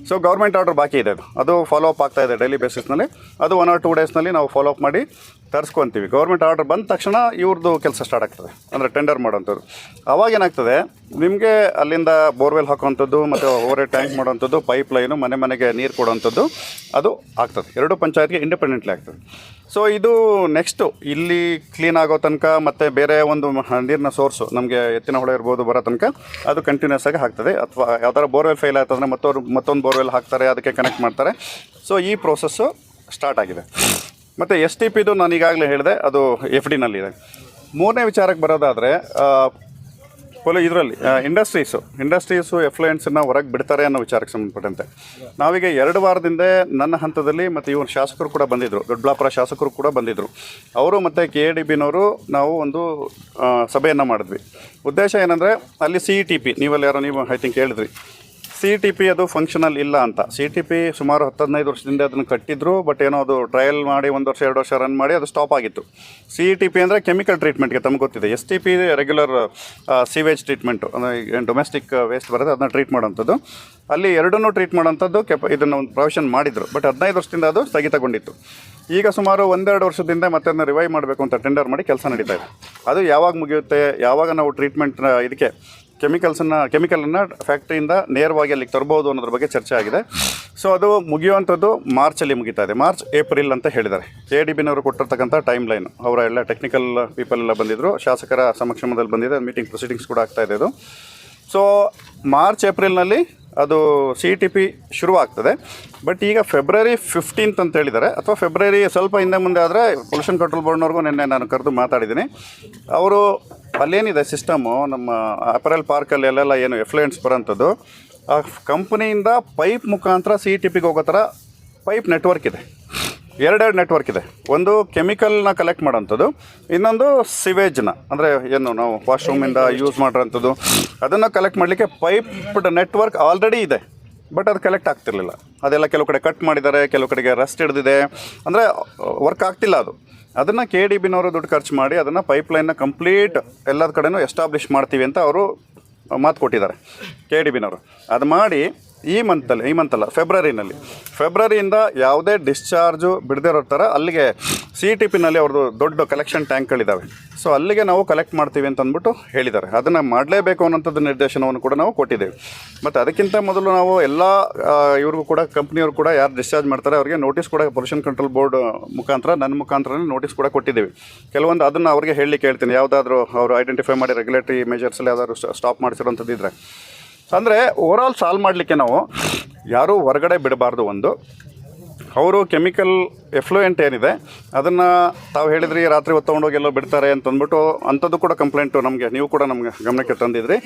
ಸೊ ಗೌರ್ಮೆಂಟ್ ಆರ್ಡರ್ ಬಾಕಿ ಇದೆ ಅದು. ಅದು ಫಾಲೋ ಅಪ್ ಆಗ್ತಾ ಇದೆ ಡೈಲಿ ಬೇಸಿಸ್ನಲ್ಲಿ ಅದು ಒನ್ ಆರ್ ಟೂ ಡೇಸ್ನಲ್ಲಿ ನಾವು ಫಾಲೋ ಅಪ್ ಮಾಡಿ ತರಿಸ್ಕೊತೀವಿ. ಗೌರ್ಮೆಂಟ್ ಆರ್ಡರ್ ಬಂದ ತಕ್ಷಣ ಇವ್ರದ್ದು ಕೆಲಸ ಸ್ಟಾರ್ಟ್ ಆಗ್ತದೆ. ಅಂದರೆ ಟೆಂಡರ್ ಮಾಡೋವಂಥದ್ದು ಅವಾಗ ಏನಾಗ್ತದೆ, ನಿಮಗೆ ಅಲ್ಲಿಂದ ಬೋರ್ವೆಲ್ ಹಾಕೋವಂಥದ್ದು, ಮತ್ತು ಓವರ್ ಟ್ಯಾಂಕ್ ಮಾಡೋವಂಥದ್ದು ಪೈಪ್ ಲೈನು ಮನೆ ಮನೆಗೆ ನೀರು ಕೊಡೋವಂಥದ್ದು, ಅದು ಆಗ್ತದೆ. ಎರಡು ಪಂಚಾಯತ್ಗೆ ಇಂಡಿಪೆಂಡೆಂಟ್ಲಿ ಆಗ್ತದೆ. ಸೊ ಇದು ನೆಕ್ಸ್ಟು ಇಲ್ಲಿ ಕ್ಲೀನ್ ಆಗೋ ತನಕ, ಮತ್ತು ಬೇರೆ ಒಂದು ನೀರಿನ ಸೋರ್ಸು ನಮಗೆ ಎತ್ತಿನ ಹೊಳೆ ಇರ್ಬೋದು ಬರೋ ತನಕ, ಅದು ಕಂಟಿನ್ಯೂಸ್ ಆಗಿ ಆಗ್ತದೆ ಅಥವಾ ಯಾವ್ದಾರು ಬೋರ್ವೆಲ್ ಫೇಲ್ ಆಯ್ತಂದರೆ ಮತ್ತೊಂದು ಮತ್ತೊಂದು ಬೋರ್ವೆಲ್ ಹಾಕ್ತಾರೆ, ಅದಕ್ಕೆ ಕನೆಕ್ಟ್ ಮಾಡ್ತಾರೆ. ಸೊ ಈ ಪ್ರೋಸೆಸ್ಸು ಸ್ಟಾರ್ಟ್ ಆಗಿದೆ. ಮತ್ತು ಎಸ್ ಟಿ ಪಿದು ನಾನು ಈಗಾಗಲೇ ಹೇಳಿದೆ, ಅದು ಎಫ್ ಡಿನಲ್ಲಿದೆ ಮೂರನೇ ವಿಚಾರಕ್ಕೆ ಬರೋದಾದರೆ ಪೊಲೀ ಇದರಲ್ಲಿ ಇಂಡಸ್ಟ್ರೀಸು ಇಂಡಸ್ಟ್ರೀಸು ಎಫ್ಲುಯೆನ್ಸನ್ನು ಹೊರಗೆ ಬಿಡ್ತಾರೆ ಅನ್ನೋ ವಿಚಾರಕ್ಕೆ ಸಂಬಂಧಪಟ್ಟಂತೆ. ನಾವೀಗ ಎರಡು ವಾರದಿಂದ ನನ್ನ ಹಂತದಲ್ಲಿ ಮತ್ತು ಇವರು ಶಾಸಕರು ಕೂಡ ಬಂದಿದ್ದರು ದೊಡ್ಡಬಳ್ಳಾಪುರ ಶಾಸಕರು ಕೂಡ ಬಂದಿದ್ದರು ಅವರು ಮತ್ತು ಕೆ ಎ ಡಿ ಬಿನವರು ನಾವು ಒಂದು ಸಭೆಯನ್ನು ಮಾಡಿದ್ವಿ. ಉದ್ದೇಶ ಏನಂದರೆ, ಅಲ್ಲಿ ಸಿ ಇ ಟಿ ಪಿ ನೀವಲ್ಲಿ ಯಾರೋ ನೀವು ಐ ತಿಂಕ್ ಹೇಳಿದ್ರಿ. ಸಿ ಟಿ ಪಿ ಅದು ಫಂಕ್ಷನಲ್ ಇಲ್ಲ ಅಂತ. ಸಿ ಟಿ ಪಿ ಸುಮಾರು ಹತ್ತು ಹದಿನೈದು ವರ್ಷದಿಂದ ಅದನ್ನು ಕಟ್ಟಿದ್ರು ಬಟ್ ಏನೋ ಅದು ಟ್ರಯಲ್ ಮಾಡಿ ಒಂದು ವರ್ಷ, ಎರಡು ವರ್ಷ ರನ್ ಮಾಡಿ ಅದು ಸ್ಟಾಪ್ ಆಗಿತ್ತು. ಸಿ ಟಿ ಪಿ ಅಂದರೆ ಕೆಮಿಕಲ್ ಟ್ರೀಟ್ಮೆಂಟ್ಗೆ ತಮಗೆ ಗೊತ್ತಿದೆ. S T P regular sewage treatment ಅಂದರೆ ಡೊಮೆಸ್ಟಿಕ್ ವೇಸ್ಟ್ ಬರುತ್ತೆ ಅದನ್ನ ಟ್ರೀಟ್ ಮಾಡೋಂಥದ್ದು ಅಲ್ಲಿ ಎರಡನ್ನೂ ಟ್ರೀಟ್ ಮಾಡೋಂಥದ್ದು ಕೆಪ, ಇದನ್ನು ಒಂದು ಪ್ರೊವಿಷನ್ ಮಾಡಿದರು ಬಟ್ ಹದಿನೈದು ವರ್ಷದಿಂದ ಅದು ಸ್ಥಗಿತಗೊಂಡಿತ್ತು. ಈಗ ಸುಮಾರು ಒಂದೆರಡು ವರ್ಷದಿಂದ ಮತ್ತೆ ಅದನ್ನ ರಿವೈವ್ ಮಾಡಬೇಕು ಅಂತ ಟೆಂಡರ್ ಮಾಡಿ ಕೆಲಸ ನಡೀತಾ ಇದೆ. ಅದು ಯಾವಾಗ ಮುಗಿಯುತ್ತೆ, ಯಾವಾಗ ನಾವು ಟ್ರೀಟ್ಮೆಂಟ್ ಇದಕ್ಕೆ ಕೆಮಿಕಲ್ಸನ್ನು ಕೆಮಿಕಲನ್ನು ಫ್ಯಾಕ್ಟ್ರಿಯಿಂದ ನೇರವಾಗಿ ಅಲ್ಲಿಗೆ ತರ್ಬೋದು ಅನ್ನೋದ್ರ ಬಗ್ಗೆ ಚರ್ಚೆ ಆಗಿದೆ. ಸೊ ಅದು ಮುಗಿಯುವಂಥದ್ದು ಮಾರ್ಚಲ್ಲಿ ಮುಗಿತಾ ಇದೆ. ಮಾರ್ಚ್ ಏಪ್ರಿಲ್ ಅಂತ ಹೇಳಿದ್ದಾರೆ. ಕೆ ಡಿ ಬಿನವರು ಕೊಟ್ಟಿರ್ತಕ್ಕಂಥ ಟೈಮ್ ಲೈನ್ ಅವರ ಎಲ್ಲ ಟೆಕ್ನಿಕಲ್ ಪೀಪಲ್ ಎಲ್ಲ ಬಂದಿದ್ದರು ಶಾಸಕರ ಸಮಕ್ಷಮದಲ್ಲಿ ಬಂದಿದೆ. ಮೀಟಿಂಗ್ ಪ್ರೊಸೀಡಿಂಗ್ಸ್ ಕೂಡ ಆಗ್ತಾ ಇದೆ ಅದು ಸೊ ಮಾರ್ಚ್ ಏಪ್ರಿಲ್ನಲ್ಲಿ ಅದು ಸಿ ಟಿ ಪಿ ಶುರುವಾಗ್ತದೆ. ಬಟ್ ಈಗ ಫೆಬ್ರವರಿ ಫಿಫ್ಟೀನ್ತ್ ಅಂತ ಹೇಳಿದ್ದಾರೆ. ಅಥವಾ ಫೆಬ್ರವರಿ ಸ್ವಲ್ಪ ಹಿಂದೆ ಮುಂದೆ ಆದರೆ ಪೊಲ್ಯೂಷನ್ ಕಂಟ್ರೋಲ್ ಬೋರ್ಡ್ನವ್ರಿಗೂ ನಿನ್ನೆ ನಾನು ಕರೆದು ಮಾತಾಡಿದ್ದೀನಿ. ಅವರು ಅಲ್ಲೇನಿದೆ ಸಿಸ್ಟಮು, ನಮ್ಮ ಅಪರಲ್ ಪಾರ್ಕಲ್ಲಿ ಎಲ್ಲೆಲ್ಲ ಏನು ಎಫ್ಲೂಯೆನ್ಸ್ ಬರೋಂಥದ್ದು, ಆ ಕಂಪ್ನಿಯಿಂದ ಪೈಪ್ ಮುಖಾಂತರ ಸಿ ಟಿ ಪಿಗೆ ಹೋಗೋ ಥರ ಪೈಪ್ ನೆಟ್ವರ್ಕ್ ಇದೆ. ಎರಡೆರಡು ನೆಟ್ವರ್ಕ್ ಇದೆ. ಒಂದು ಕೆಮಿಕಲ್ನ ಕಲೆಕ್ಟ್ ಮಾಡೋಂಥದ್ದು, ಇನ್ನೊಂದು ಸಿವೇಜ್ನ ಅಂದರೆ ಏನು ನಾವು ವಾಶ್ರೂಮಿಂದ ಯೂಸ್ ಮಾಡಿರೋಂಥದ್ದು, ಅದನ್ನು ಕಲೆಕ್ಟ್ ಮಾಡಲಿಕ್ಕೆ ಪೈಪ್ ನೆಟ್ವರ್ಕ್ ಆಲ್ರೆಡಿ ಇದೆ. ಬಟ್ ಅದು ಕಲೆಕ್ಟ್ ಆಗ್ತಿರ್ಲಿಲ್ಲ. ಅದೆಲ್ಲ ಕೆಲವು ಕಡೆ ಕಟ್ ಮಾಡಿದ್ದಾರೆ, ಕೆಲವು ಕಡೆಗೆ ರಸ್ಟ್ ಹಿಡಿದಿದೆ. ಅಂದರೆ ವರ್ಕ್ ಆಗ್ತಿಲ್ಲ ಅದು. ಅದನ್ನು ಕೆ ಡಿ ಬಿನವರು ದುಡ್ಡು ಖರ್ಚು ಮಾಡಿ ಅದನ್ನು ಪೈಪ್ಲೈನ್ನ ಕಂಪ್ಲೀಟ್ ಎಲ್ಲದ ಕಡೆನೂ ಎಸ್ಟಾಬ್ಲಿಷ್ ಮಾಡ್ತೀವಿ ಅಂತ ಅವರು ಮಾತು ಕೊಟ್ಟಿದ್ದಾರೆ ಕೆ ಡಿ ಬಿನವರು ಅದು ಮಾಡಿ ಈ ಮಂತಲ್ಲಿ ಈ ಮಂತಲ್ಲ ಫೆಬ್ರವರಿನಲ್ಲಿ ಫೆಬ್ರವರಿಯಿಂದ ಯಾವುದೇ ಡಿಸ್ಚಾರ್ಜು ಬಿಡದೇ ಇರೋ ಥರ ಅಲ್ಲಿಗೆ ಸಿ ಟಿ ಪಿನಲ್ಲಿ ಅವ್ರದ್ದು ದೊಡ್ಡ ಕಲೆಕ್ಷನ್ ಟ್ಯಾಂಕ್ಗಳಿದ್ದಾವೆ ಸೊ ಅಲ್ಲಿಗೆ ನಾವು ಕಲೆಕ್ಟ್ ಮಾಡ್ತೀವಿ ಅಂತ ಅಂದ್ಬಿಟ್ಟು ಹೇಳಿದ್ದಾರೆ. ಅದನ್ನು ಮಾಡಲೇಬೇಕು ಅನ್ನೋಂಥದ್ದು ನಿರ್ದೇಶನವನ್ನು ಕೂಡ ನಾವು ಕೊಟ್ಟಿದ್ದೇವೆ. ಮತ್ತು ಅದಕ್ಕಿಂತ ಮೊದಲು ನಾವು ಎಲ್ಲ ಇವ್ರಿಗೂ ಕೂಡ ಕಂಪ್ನಿಯವ್ರು ಕೂಡ ಯಾರು ಡಿಸ್ಚಾರ್ಜ್ ಮಾಡ್ತಾರೆ ಅವರಿಗೆ ನೋಟಿಸ್ ಕೂಡ ಪೊಲ್ಯೂಷನ್ ಕಂಟ್ರೋಲ್ ಬೋರ್ಡ್ ಮುಖಾಂತರ ನನ್ನ ಮುಖಾಂತರ ನೋಟಿಸ್ ಕೂಡ ಕೊಟ್ಟಿದ್ದೀವಿ. ಕೆಲವೊಂದು ಅದನ್ನು ಅವ್ರಿಗೆ ಹೇಳಲಿಕ್ಕೆ ಹೇಳ್ತೀನಿ. ಯಾವುದಾದ್ರೂ ಅವರು ಐಡೆಂಟಿಫೈ ಮಾಡಿ ರೆಗ್ಯುಲೇಟರಿ ಮೆಜರ್ಸಲ್ಲಿ ಯಾವ್ದಾದ್ರು ಸ್ಟಾಪ್ ಮಾಡಿಸಿರೋಂಥದ್ದು ಇದ್ದರೆ ಅಂದರೆ ಓವರಾಲ್ ಸಾಲ್ವ್ ಮಾಡಲಿಕ್ಕೆ ನಾವು ಯಾರೂ ಹೊರಗಡೆ ಬಿಡಬಾರ್ದು ಒಂದು. ಅವರು ಕೆಮಿಕಲ್ ಎಫ್ಲೂಯೆಂಟ್ ಏನಿದೆ, ಅದನ್ನು ತಾವು ಹೇಳಿದ್ರಿ ರಾತ್ರಿ ಹೊತ್ತು ತೊಗೊಂಡೋಗಿ ಎಲ್ಲೋ ಬಿಡ್ತಾರೆ ಅಂತ ಅಂದ್ಬಿಟ್ಟು ಅಂಥದ್ದು ಕೂಡ ಕಂಪ್ಲೇಂಟು ನಮಗೆ, ನೀವು ಕೂಡ ನಮಗೆ ಗಮನಕ್ಕೆ ತಂದಿದ್ರಿ.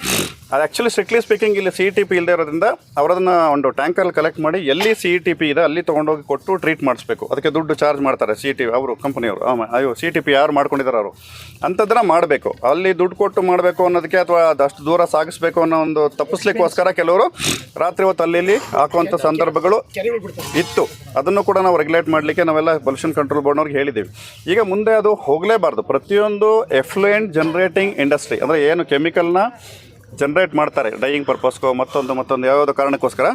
ಅದು ಆ್ಯಕ್ಚುಲಿ ಸ್ಟ್ರಿಕ್ಟ್ಲಿ ಸ್ಪೀಕಿಂಗ್ ಇಲ್ಲಿ ಸಿ ಟಿ ಪಿ ಇಲ್ಲದೆ ಇರೋದ್ರಿಂದ ಅವರದನ್ನು ಒಂದು ಟ್ಯಾಂಕಲ್ಲಿ ಕಲೆಕ್ಟ್ ಮಾಡಿ ಎಲ್ಲಿ ಸಿ ಟಿ ಪಿ ಇದೆ ಅಲ್ಲಿ ತೊಗೊಂಡೋಗಿ ಕೊಟ್ಟು ಟ್ರೀಟ್ ಮಾಡಿಸ್ಬೇಕು. ಅದಕ್ಕೆ ದುಡ್ಡು ಚಾರ್ಜ್ ಮಾಡ್ತಾರೆ ಸಿ ಟಿ ಅವರು ಕಂಪ್ನಿಯವರು ಅಯ್ಯೋ ಸಿ ಟಿ ಪಿ ಯಾರು ಮಾಡ್ಕೊಂಡಿದ್ದಾರೆ ಅವರು? ಅಂಥದ್ದನ್ನ ಮಾಡಬೇಕು. ಅಲ್ಲಿ ದುಡ್ಡು ಕೊಟ್ಟು ಮಾಡಬೇಕು ಅನ್ನೋದಕ್ಕೆ ಅಥವಾ ಅದಷ್ಟು ದೂರ ಸಾಗಿಸ್ಬೇಕು ಅನ್ನೋ ಒಂದು ತಪ್ಪಿಸ್ಲಿಕ್ಕೋಸ್ಕರ ಕೆಲವರು ರಾತ್ರಿ ಹೊತ್ತು ಅಲ್ಲಿ ಹಾಕುವಂಥ ಸಂದರ್ಭಗಳು ಇತ್ತು. ಅದನ್ನು ಕೂಡ ನಾವು ರೆಗ್ಯುಲೇಟ್ ಮಾಡಲಿಕ್ಕೆ ನಾವೆಲ್ಲ ಪೊಲ್ಯೂಷನ್ ಕಂಟ್ರೋಲ್ ಬೋರ್ಡ್ನವ್ರಿಗೆ ಹೇಳಿದ್ದೀವಿ. ಈಗ ಮುಂದೆ ಅದು ಹೋಗಲೇಬಾರ್ದು. ಪ್ರತಿಯೊಂದು ಎಫ್ಲುಯೆಂಟ್ ಜನರೇಟಿಂಗ್ ಇಂಡಸ್ಟ್ರಿ ಅಂದರೆ ಏನು ಕೆಮಿಕಲ್ನ ಜನ್ರೇಟ್ ಮಾಡ್ತಾರೆ ಡೈಯಿಂಗ್ ಪರ್ಪಸ್ಗೋ ಮತ್ತೊಂದು ಮತ್ತೊಂದು ಯಾವುದೋ ಕಾರಣಕ್ಕೋಸ್ಕರ.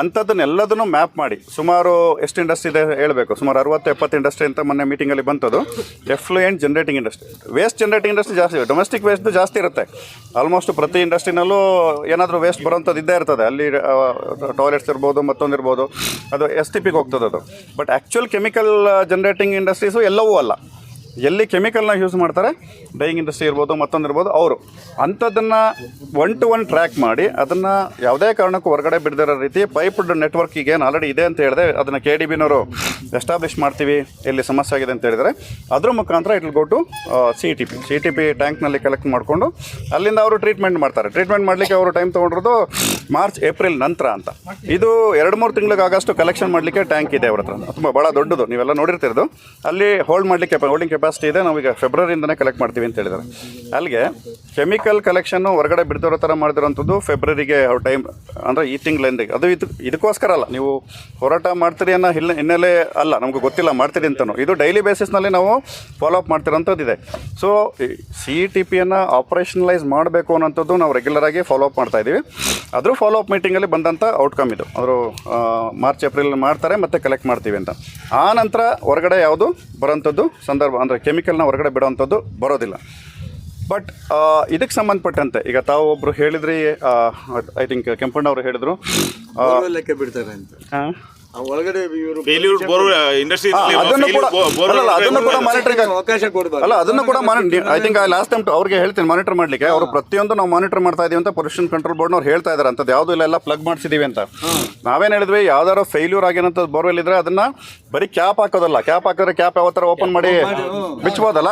ಅಂಥದ್ದನ್ನೆಲ್ಲದನ್ನು ಮ್ಯಾಪ್ ಮಾಡಿ. ಸುಮಾರು ಎಷ್ಟು ಇಂಡಸ್ಟ್ರಿ ಇದೆ ಹೇಳಬೇಕು. ಸುಮಾರು ಅರವತ್ತು, ಎಪ್ಪತ್ತು ಇಂಡಸ್ಟ್ರಿ ಅಂತ ಮೊನ್ನೆ ಮೀಟಿಂಗಲ್ಲಿ ಬಂತದು. Effluent generating industry waste generating industry ಜಾಸ್ತಿ ಡೊಮೆಸ್ಟಿಕ್ ವೇಸ್ಟ್ ಜಾಸ್ತಿ ಇರುತ್ತೆ. ಆಲ್ಮೋಸ್ಟ್ ಪ್ರತಿ ಇಂಡಸ್ಟ್ರಿನಲ್ಲೂ ಏನಾದರೂ ವೇಸ್ಟ್ ಬರೋಂಥದ್ದು ಇದ್ದೇ ಇರ್ತದೆ. ಅಲ್ಲಿ ಟಾಯ್ಲೆಟ್ಸ್ ಇರ್ಬೋದು, ಮತ್ತೊಂದು ಇರ್ಬೋದು. ಅದು ಎಸ್ ಟಿ ಪಿಗೆ ಹೋಗ್ತದೆ ಅದು but actual chemical generating industries ಎಲ್ಲವೂ ಅಲ್ಲ. ಎಲ್ಲಿ ಕೆಮಿಕಲ್ನ ಯೂಸ್ ಮಾಡ್ತಾರೆ? ಡೈಯಿಂಗ್ ಇಂಡಸ್ಟ್ರಿ ಇರ್ಬೋದು, ಮತ್ತೊಂದು ಇರ್ಬೋದು, ಅವರು. ಅಂಥದ್ದನ್ನು ಒನ್ ಟು ಒನ್ ಟ್ರ್ಯಾಕ್ ಮಾಡಿ, ಅದನ್ನು ಯಾವುದೇ ಕಾರಣಕ್ಕೂ ಹೊರಗಡೆ ಬಿಡದಿರೋ ರೀತಿ ಪೈಪ್ಡ್ ನೆಟ್ವರ್ಕ್ ಈಗ ಏನು ಆಲ್ರೆಡಿ ಇದೆ ಅಂತ ಹೇಳಿದೆ, ಅದನ್ನು ಕೆ ಡಿ ಬಿನವರು ಎಸ್ಟಾಬ್ಲಿಷ್ ಮಾಡ್ತೀವಿ, ಎಲ್ಲಿ ಸಮಸ್ಯೆ ಆಗಿದೆ ಅಂತ ಹೇಳಿದರೆ, ಅದ್ರ ಮುಖಾಂತರ it go to C T P C T P ಟ್ಯಾಂಕ್ನಲ್ಲಿ collect ಮಾಡಿಕೊಂಡು, ಅಲ್ಲಿಂದ ಅವರು ಟ್ರೀಟ್ಮೆಂಟ್ ಮಾಡ್ತಾರೆ. ಟ್ರೀಟ್ಮೆಂಟ್ ಮಾಡಲಿಕ್ಕೆ ಅವರು ಟೈಮ್ ತೊಗೊಂಡಿರೋದು ಮಾರ್ಚ್ ಏಪ್ರಿಲ್ ನಂತರ ಅಂತ. ಇದು ಎರಡು ಮೂರು ತಿಂಗಳಿಗಾಗಷ್ಟು ಕಲೆಕ್ಷನ್ ಮಾಡಲಿಕ್ಕೆ ಟ್ಯಾಂಕ್ ಇದೆ ಅವ್ರ ಹತ್ರ. ತುಂಬ ಭಾಳ ದೊಡ್ಡದು, ನೀವೆಲ್ಲ ನೋಡಿರ್ತಿರೋದು. ಅಲ್ಲಿ ಹೋಲ್ಡ್ ಮಾಡಲಿಕ್ಕೆ ಹೋಲ್ಡಿಂಗ್ ಕೆಪಾಸಿಟಿ ಇದೆ. ನಾವೀಗ ಫೆಬ್ರವರಿಯಿಂದನೇ ಕಲೆಕ್ಟ್ ಮಾಡ್ತೀವಿ ಅಂತ ಹೇಳಿದ್ದಾರೆ. ಅಲ್ಲಿಗೆ ಕೆಮಿಕಲ್ ಕಲೆಕ್ಷನ್ನು ಹೊರಗಡೆ ಬಿಡ್ತಿರೋ ಥರ ಮಾಡಿದಿರೋಂಥದ್ದು ಫೆಬ್ರವರಿಗೆ ಟೈಮ್ ಅಂದರೆ ಈ ತಿಂಗಳಿಂದ ಅದು ಇದು, ಇದಕ್ಕೋಸ್ಕರ ಅಲ್ಲ. ನೀವು ಹೋರಾಟ ಮಾಡ್ತೀರಿ ಅನ್ನೋ ಹಿನ್ನೆ, ಹಿನ್ನೆಲೆ ಅಲ್ಲ. ನಮಗೆ ಗೊತ್ತಿಲ್ಲ, ಮಾಡ್ತೀರಿ ಅಂತಲೂ ಇದು ಡೈಲಿ ಬೇಸಿಸ್ನಲ್ಲಿ ನಾವು ಫಾಲೋ ಅಪ್ ಮಾಡ್ತಿರೋಂಥದ್ದು ಇದೆ. ಸೊ ಸಿ ಇ ಟಿ ಪಿಯನ್ನು ಆಪ್ರೇಷನಲೈಸ್ ಮಾಡಬೇಕು ಅನ್ನೋಂಥದ್ದು ನಾವು ರೆಗ್ಯುಲರಾಗಿ ಫಾಲೋ ಅಪ್ ಮಾಡ್ತಾ ಇದ್ದೀವಿ ಅದ್ರ ಫಾಲೋ ಅಪ್ ಮೀಟಿಂಗಲ್ಲಿ ಬಂದಂಥ ಔಟ್ಕಮ್ ಇದು. ಅವರು ಮಾರ್ಚ್ ಏಪ್ರಿಲ್ ಮಾಡ್ತಾರೆ, ಮತ್ತು ಕಲೆಕ್ಟ್ ಮಾಡ್ತೀವಿ ಅಂತ. ಆ ನಂತರ ಹೊರಗಡೆ ಯಾವುದು ಬರೋಂಥದ್ದು, ಸಂದರ್ಭ, ಅಂದರೆ ಕೆಮಿಕಲ್ನ ಹೊರಗಡೆ ಬಿಡೋವಂಥದ್ದು ಬರೋದಿಲ್ಲ. ಬಟ್ ಇದಕ್ಕೆ ಸಂಬಂಧಪಟ್ಟಂತೆ ಈಗ ತಾವು ಒಬ್ಬರು ಹೇಳಿದ್ರಿ ಐ ಥಿಂಕ್ ಕೆಂಪಣ್ಣ ಅವರು ಹೇಳಿದರು. ಲೆಕ್ಕ ಬಿಡ್ತಾರೆ ಅಂತ. ಒಳಗಡೆ ಇವರು ಫೇಲ್ಯೂರ್ ಬೋರ್ ಇಂಡಸ್ಟ್ರಿ ಅದನ್ನು ಕೂಡ ಅಲ್ಲಲ್ಲ, ಅದನ್ನು ಕೂಡ ಮಾನಿಟರಿಂಗ್ ಅವಕಾಶ ಕೊಡಬಾರ್ದು. ಅಲ್ಲ ಅದನ್ನು ಕೂಡ ಐ ಥಿಂಕ್ ಲಾಸ್ಟ್ ಟೈಮ್ ಅವ್ರಿಗೆ ಹೇಳ್ತೀನಿ ಮಾನಿಟರ್ ಮಾಡ್ಲಿಕ್ಕೆ. ಅವರು ಪ್ರತಿಯೊಂದು ನಾವು ಮಾನಿಟರ್ ಮಾಡ್ತಾ ಇದೀವಿ ಅಂತ ಪೊಲ್ಯೂಷನ್ ಕಂಟ್ರೋಲ್ ಬೋರ್ಡ್ ಅವ್ರು ಹೇಳ್ತಾ ಇದಾರೆ. ಅಂತ ಯಾವ್ದು ಇಲ್ಲ ಎಲ್ಲ ಪ್ಲಗ್ ಮಾಡಿಸಿದೀವಿ ಅಂತ. ನಾವೇನ್ ಹೇಳಿದ್ವಿ ಯಾವ್ದಾರು ಫೇಲ್ಯೂರ್ ಆಗಿರೋಂಥ ಬೋರ್ವೆಲ್ ಇದ್ರೆ ಅದನ್ನ ಬರೀ ಕ್ಯಾಪ್ ಹಾಕೋದಲ್ಲ. ಕ್ಯಾಪ್ ಹಾಕಿದ್ರೆ ಕ್ಯಾಪ್ ಯಾವ ಥರ ಓಪನ್ ಮಾಡಿ ಬಿಚ್ಬೋದಲ್ಲ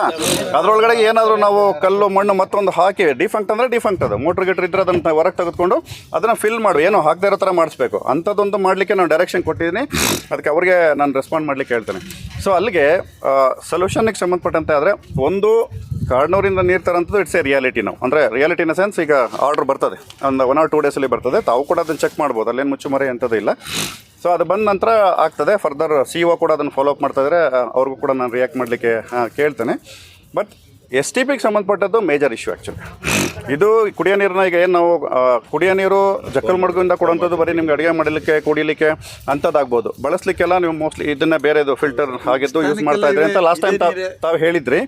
ಅದ್ರೊಳಗಡೆ ಏನಾದರೂ ನಾವು ಕಲ್ಲು ಮಣ್ಣು ಮತ್ತೊಂದು ಹಾಕಿ ಡಿಫಂಕ್ಟ್ ಅಂದ್ರೆ ಡಿಫಂಕ್ಟ್ ಅದು. ಮೋಟ್ರ್ ಗಿಟ್ರ್ ಇದ್ರೆ ಅದನ್ನ ಹೊರಗೆ ತೆಗೆದುಕೊಂಡು ಅದನ್ನ ಫಿಲ್ ಮಾಡು. ಏನೋ ಹಾಕದೇ ಇರೋ ಥರ ಮಾಡಿಸ್ಬೇಕು. ಅಂಥದ್ದೊಂದು ಮಾಡ್ಲಿಕ್ಕೆ ನಾವು ಡೈರೆಕ್ಷನ್ ಕೊಟ್ಟಿದ್ದೀನಿ ಅದಕ್ಕೆ ಅವ್ರಿಗೆ ನಾನು ರೆಸ್ಪಾಂಡ್ ಮಾಡಲಿಕ್ಕೆ ಹೇಳ್ತೇನೆ. ಸೊ ಅಲ್ಲಿಗೆ ಸೊಲ್ಯೂಷನ್ಗೆ ಸಂಬಂಧಪಟ್ಟಂತೆ ಆದರೆ, ಒಂದು ಕಾರ್ಡ್ನವರಿಂದ ನೀರು ತರೋಂಥದ್ದು ಇಟ್ಸ್ ಎ ರಿಯಾಲಿಟಿ ನಾವು ಅಂದರೆ ರಿಯಾಲಿಟಿ ಇನ್ ಸೆನ್ಸ್ ಈಗ ಆರ್ಡ್ರ್ ಬರ್ತದೆ. ಒಂದು ಒನ್ ಆರ್ ಟೂ ಡೇಸಲ್ಲಿ ಬರ್ತದೆ. ತಾವು ಕೂಡ ಅದನ್ನು ಚೆಕ್ ಮಾಡ್ಬೋದು. ಅಲ್ಲೇನು ಮುಚ್ಚುಮರೆ ಅಂಥದ್ದು ಇಲ್ಲ. ಸೊ ಅದು ಬಂದ ನಂತರ ಆಗ್ತದೆ. ಫರ್ದರ್ ಸಿ ಒ ಕೂಡ ಅದನ್ನು ಫಾಲೋ ಅಪ್ ಮಾಡ್ತಾಯಿದ್ರೆ ಅವ್ರಿಗೂ ಕೂಡ ನಾನು ರಿಯಾಕ್ಟ್ ಮಾಡಲಿಕ್ಕೆ ಕೇಳ್ತೇನೆ. ಬಟ್ ಎಸ್ ಟಿ ಪಿಗೆ ಸಂಬಂಧಪಟ್ಟದ್ದು ಮೇಜರ್ ಇಶ್ಯೂ ಆ್ಯಕ್ಚುಲಿ ಇದು ಕುಡಿಯೋ ನೀರನ್ನ ಈಗ ಏನು ನಾವು ಕುಡಿಯೋ ನೀರು ಜಕ್ಕಲ್ ಮಡ್ಗಿಂದ ಕೊಡುವಂಥದ್ದು ಬರೀ ನಿಮ್ಗೆ ಅಡುಗೆ ಮಾಡಲಿಕ್ಕೆ ಕುಡಿಲಿಕ್ಕೆ ಅಂಥದ್ದಾಗ್ಬೋದು. ಬಳಸಲಿಕ್ಕೆಲ್ಲ ನೀವು ಮೋಸ್ಟ್ಲಿ ಇದನ್ನೇ ಬೇರೆದು ಫಿಲ್ಟರ್ ಆಗಿದ್ದು ಯೂಸ್ ಮಾಡ್ತಾ ಇದ್ರಿ ಅಂತ ಲಾಸ್ಟ್ ಟೈಮ್ ತಾವು ಹೇಳಿದ್ರಿ.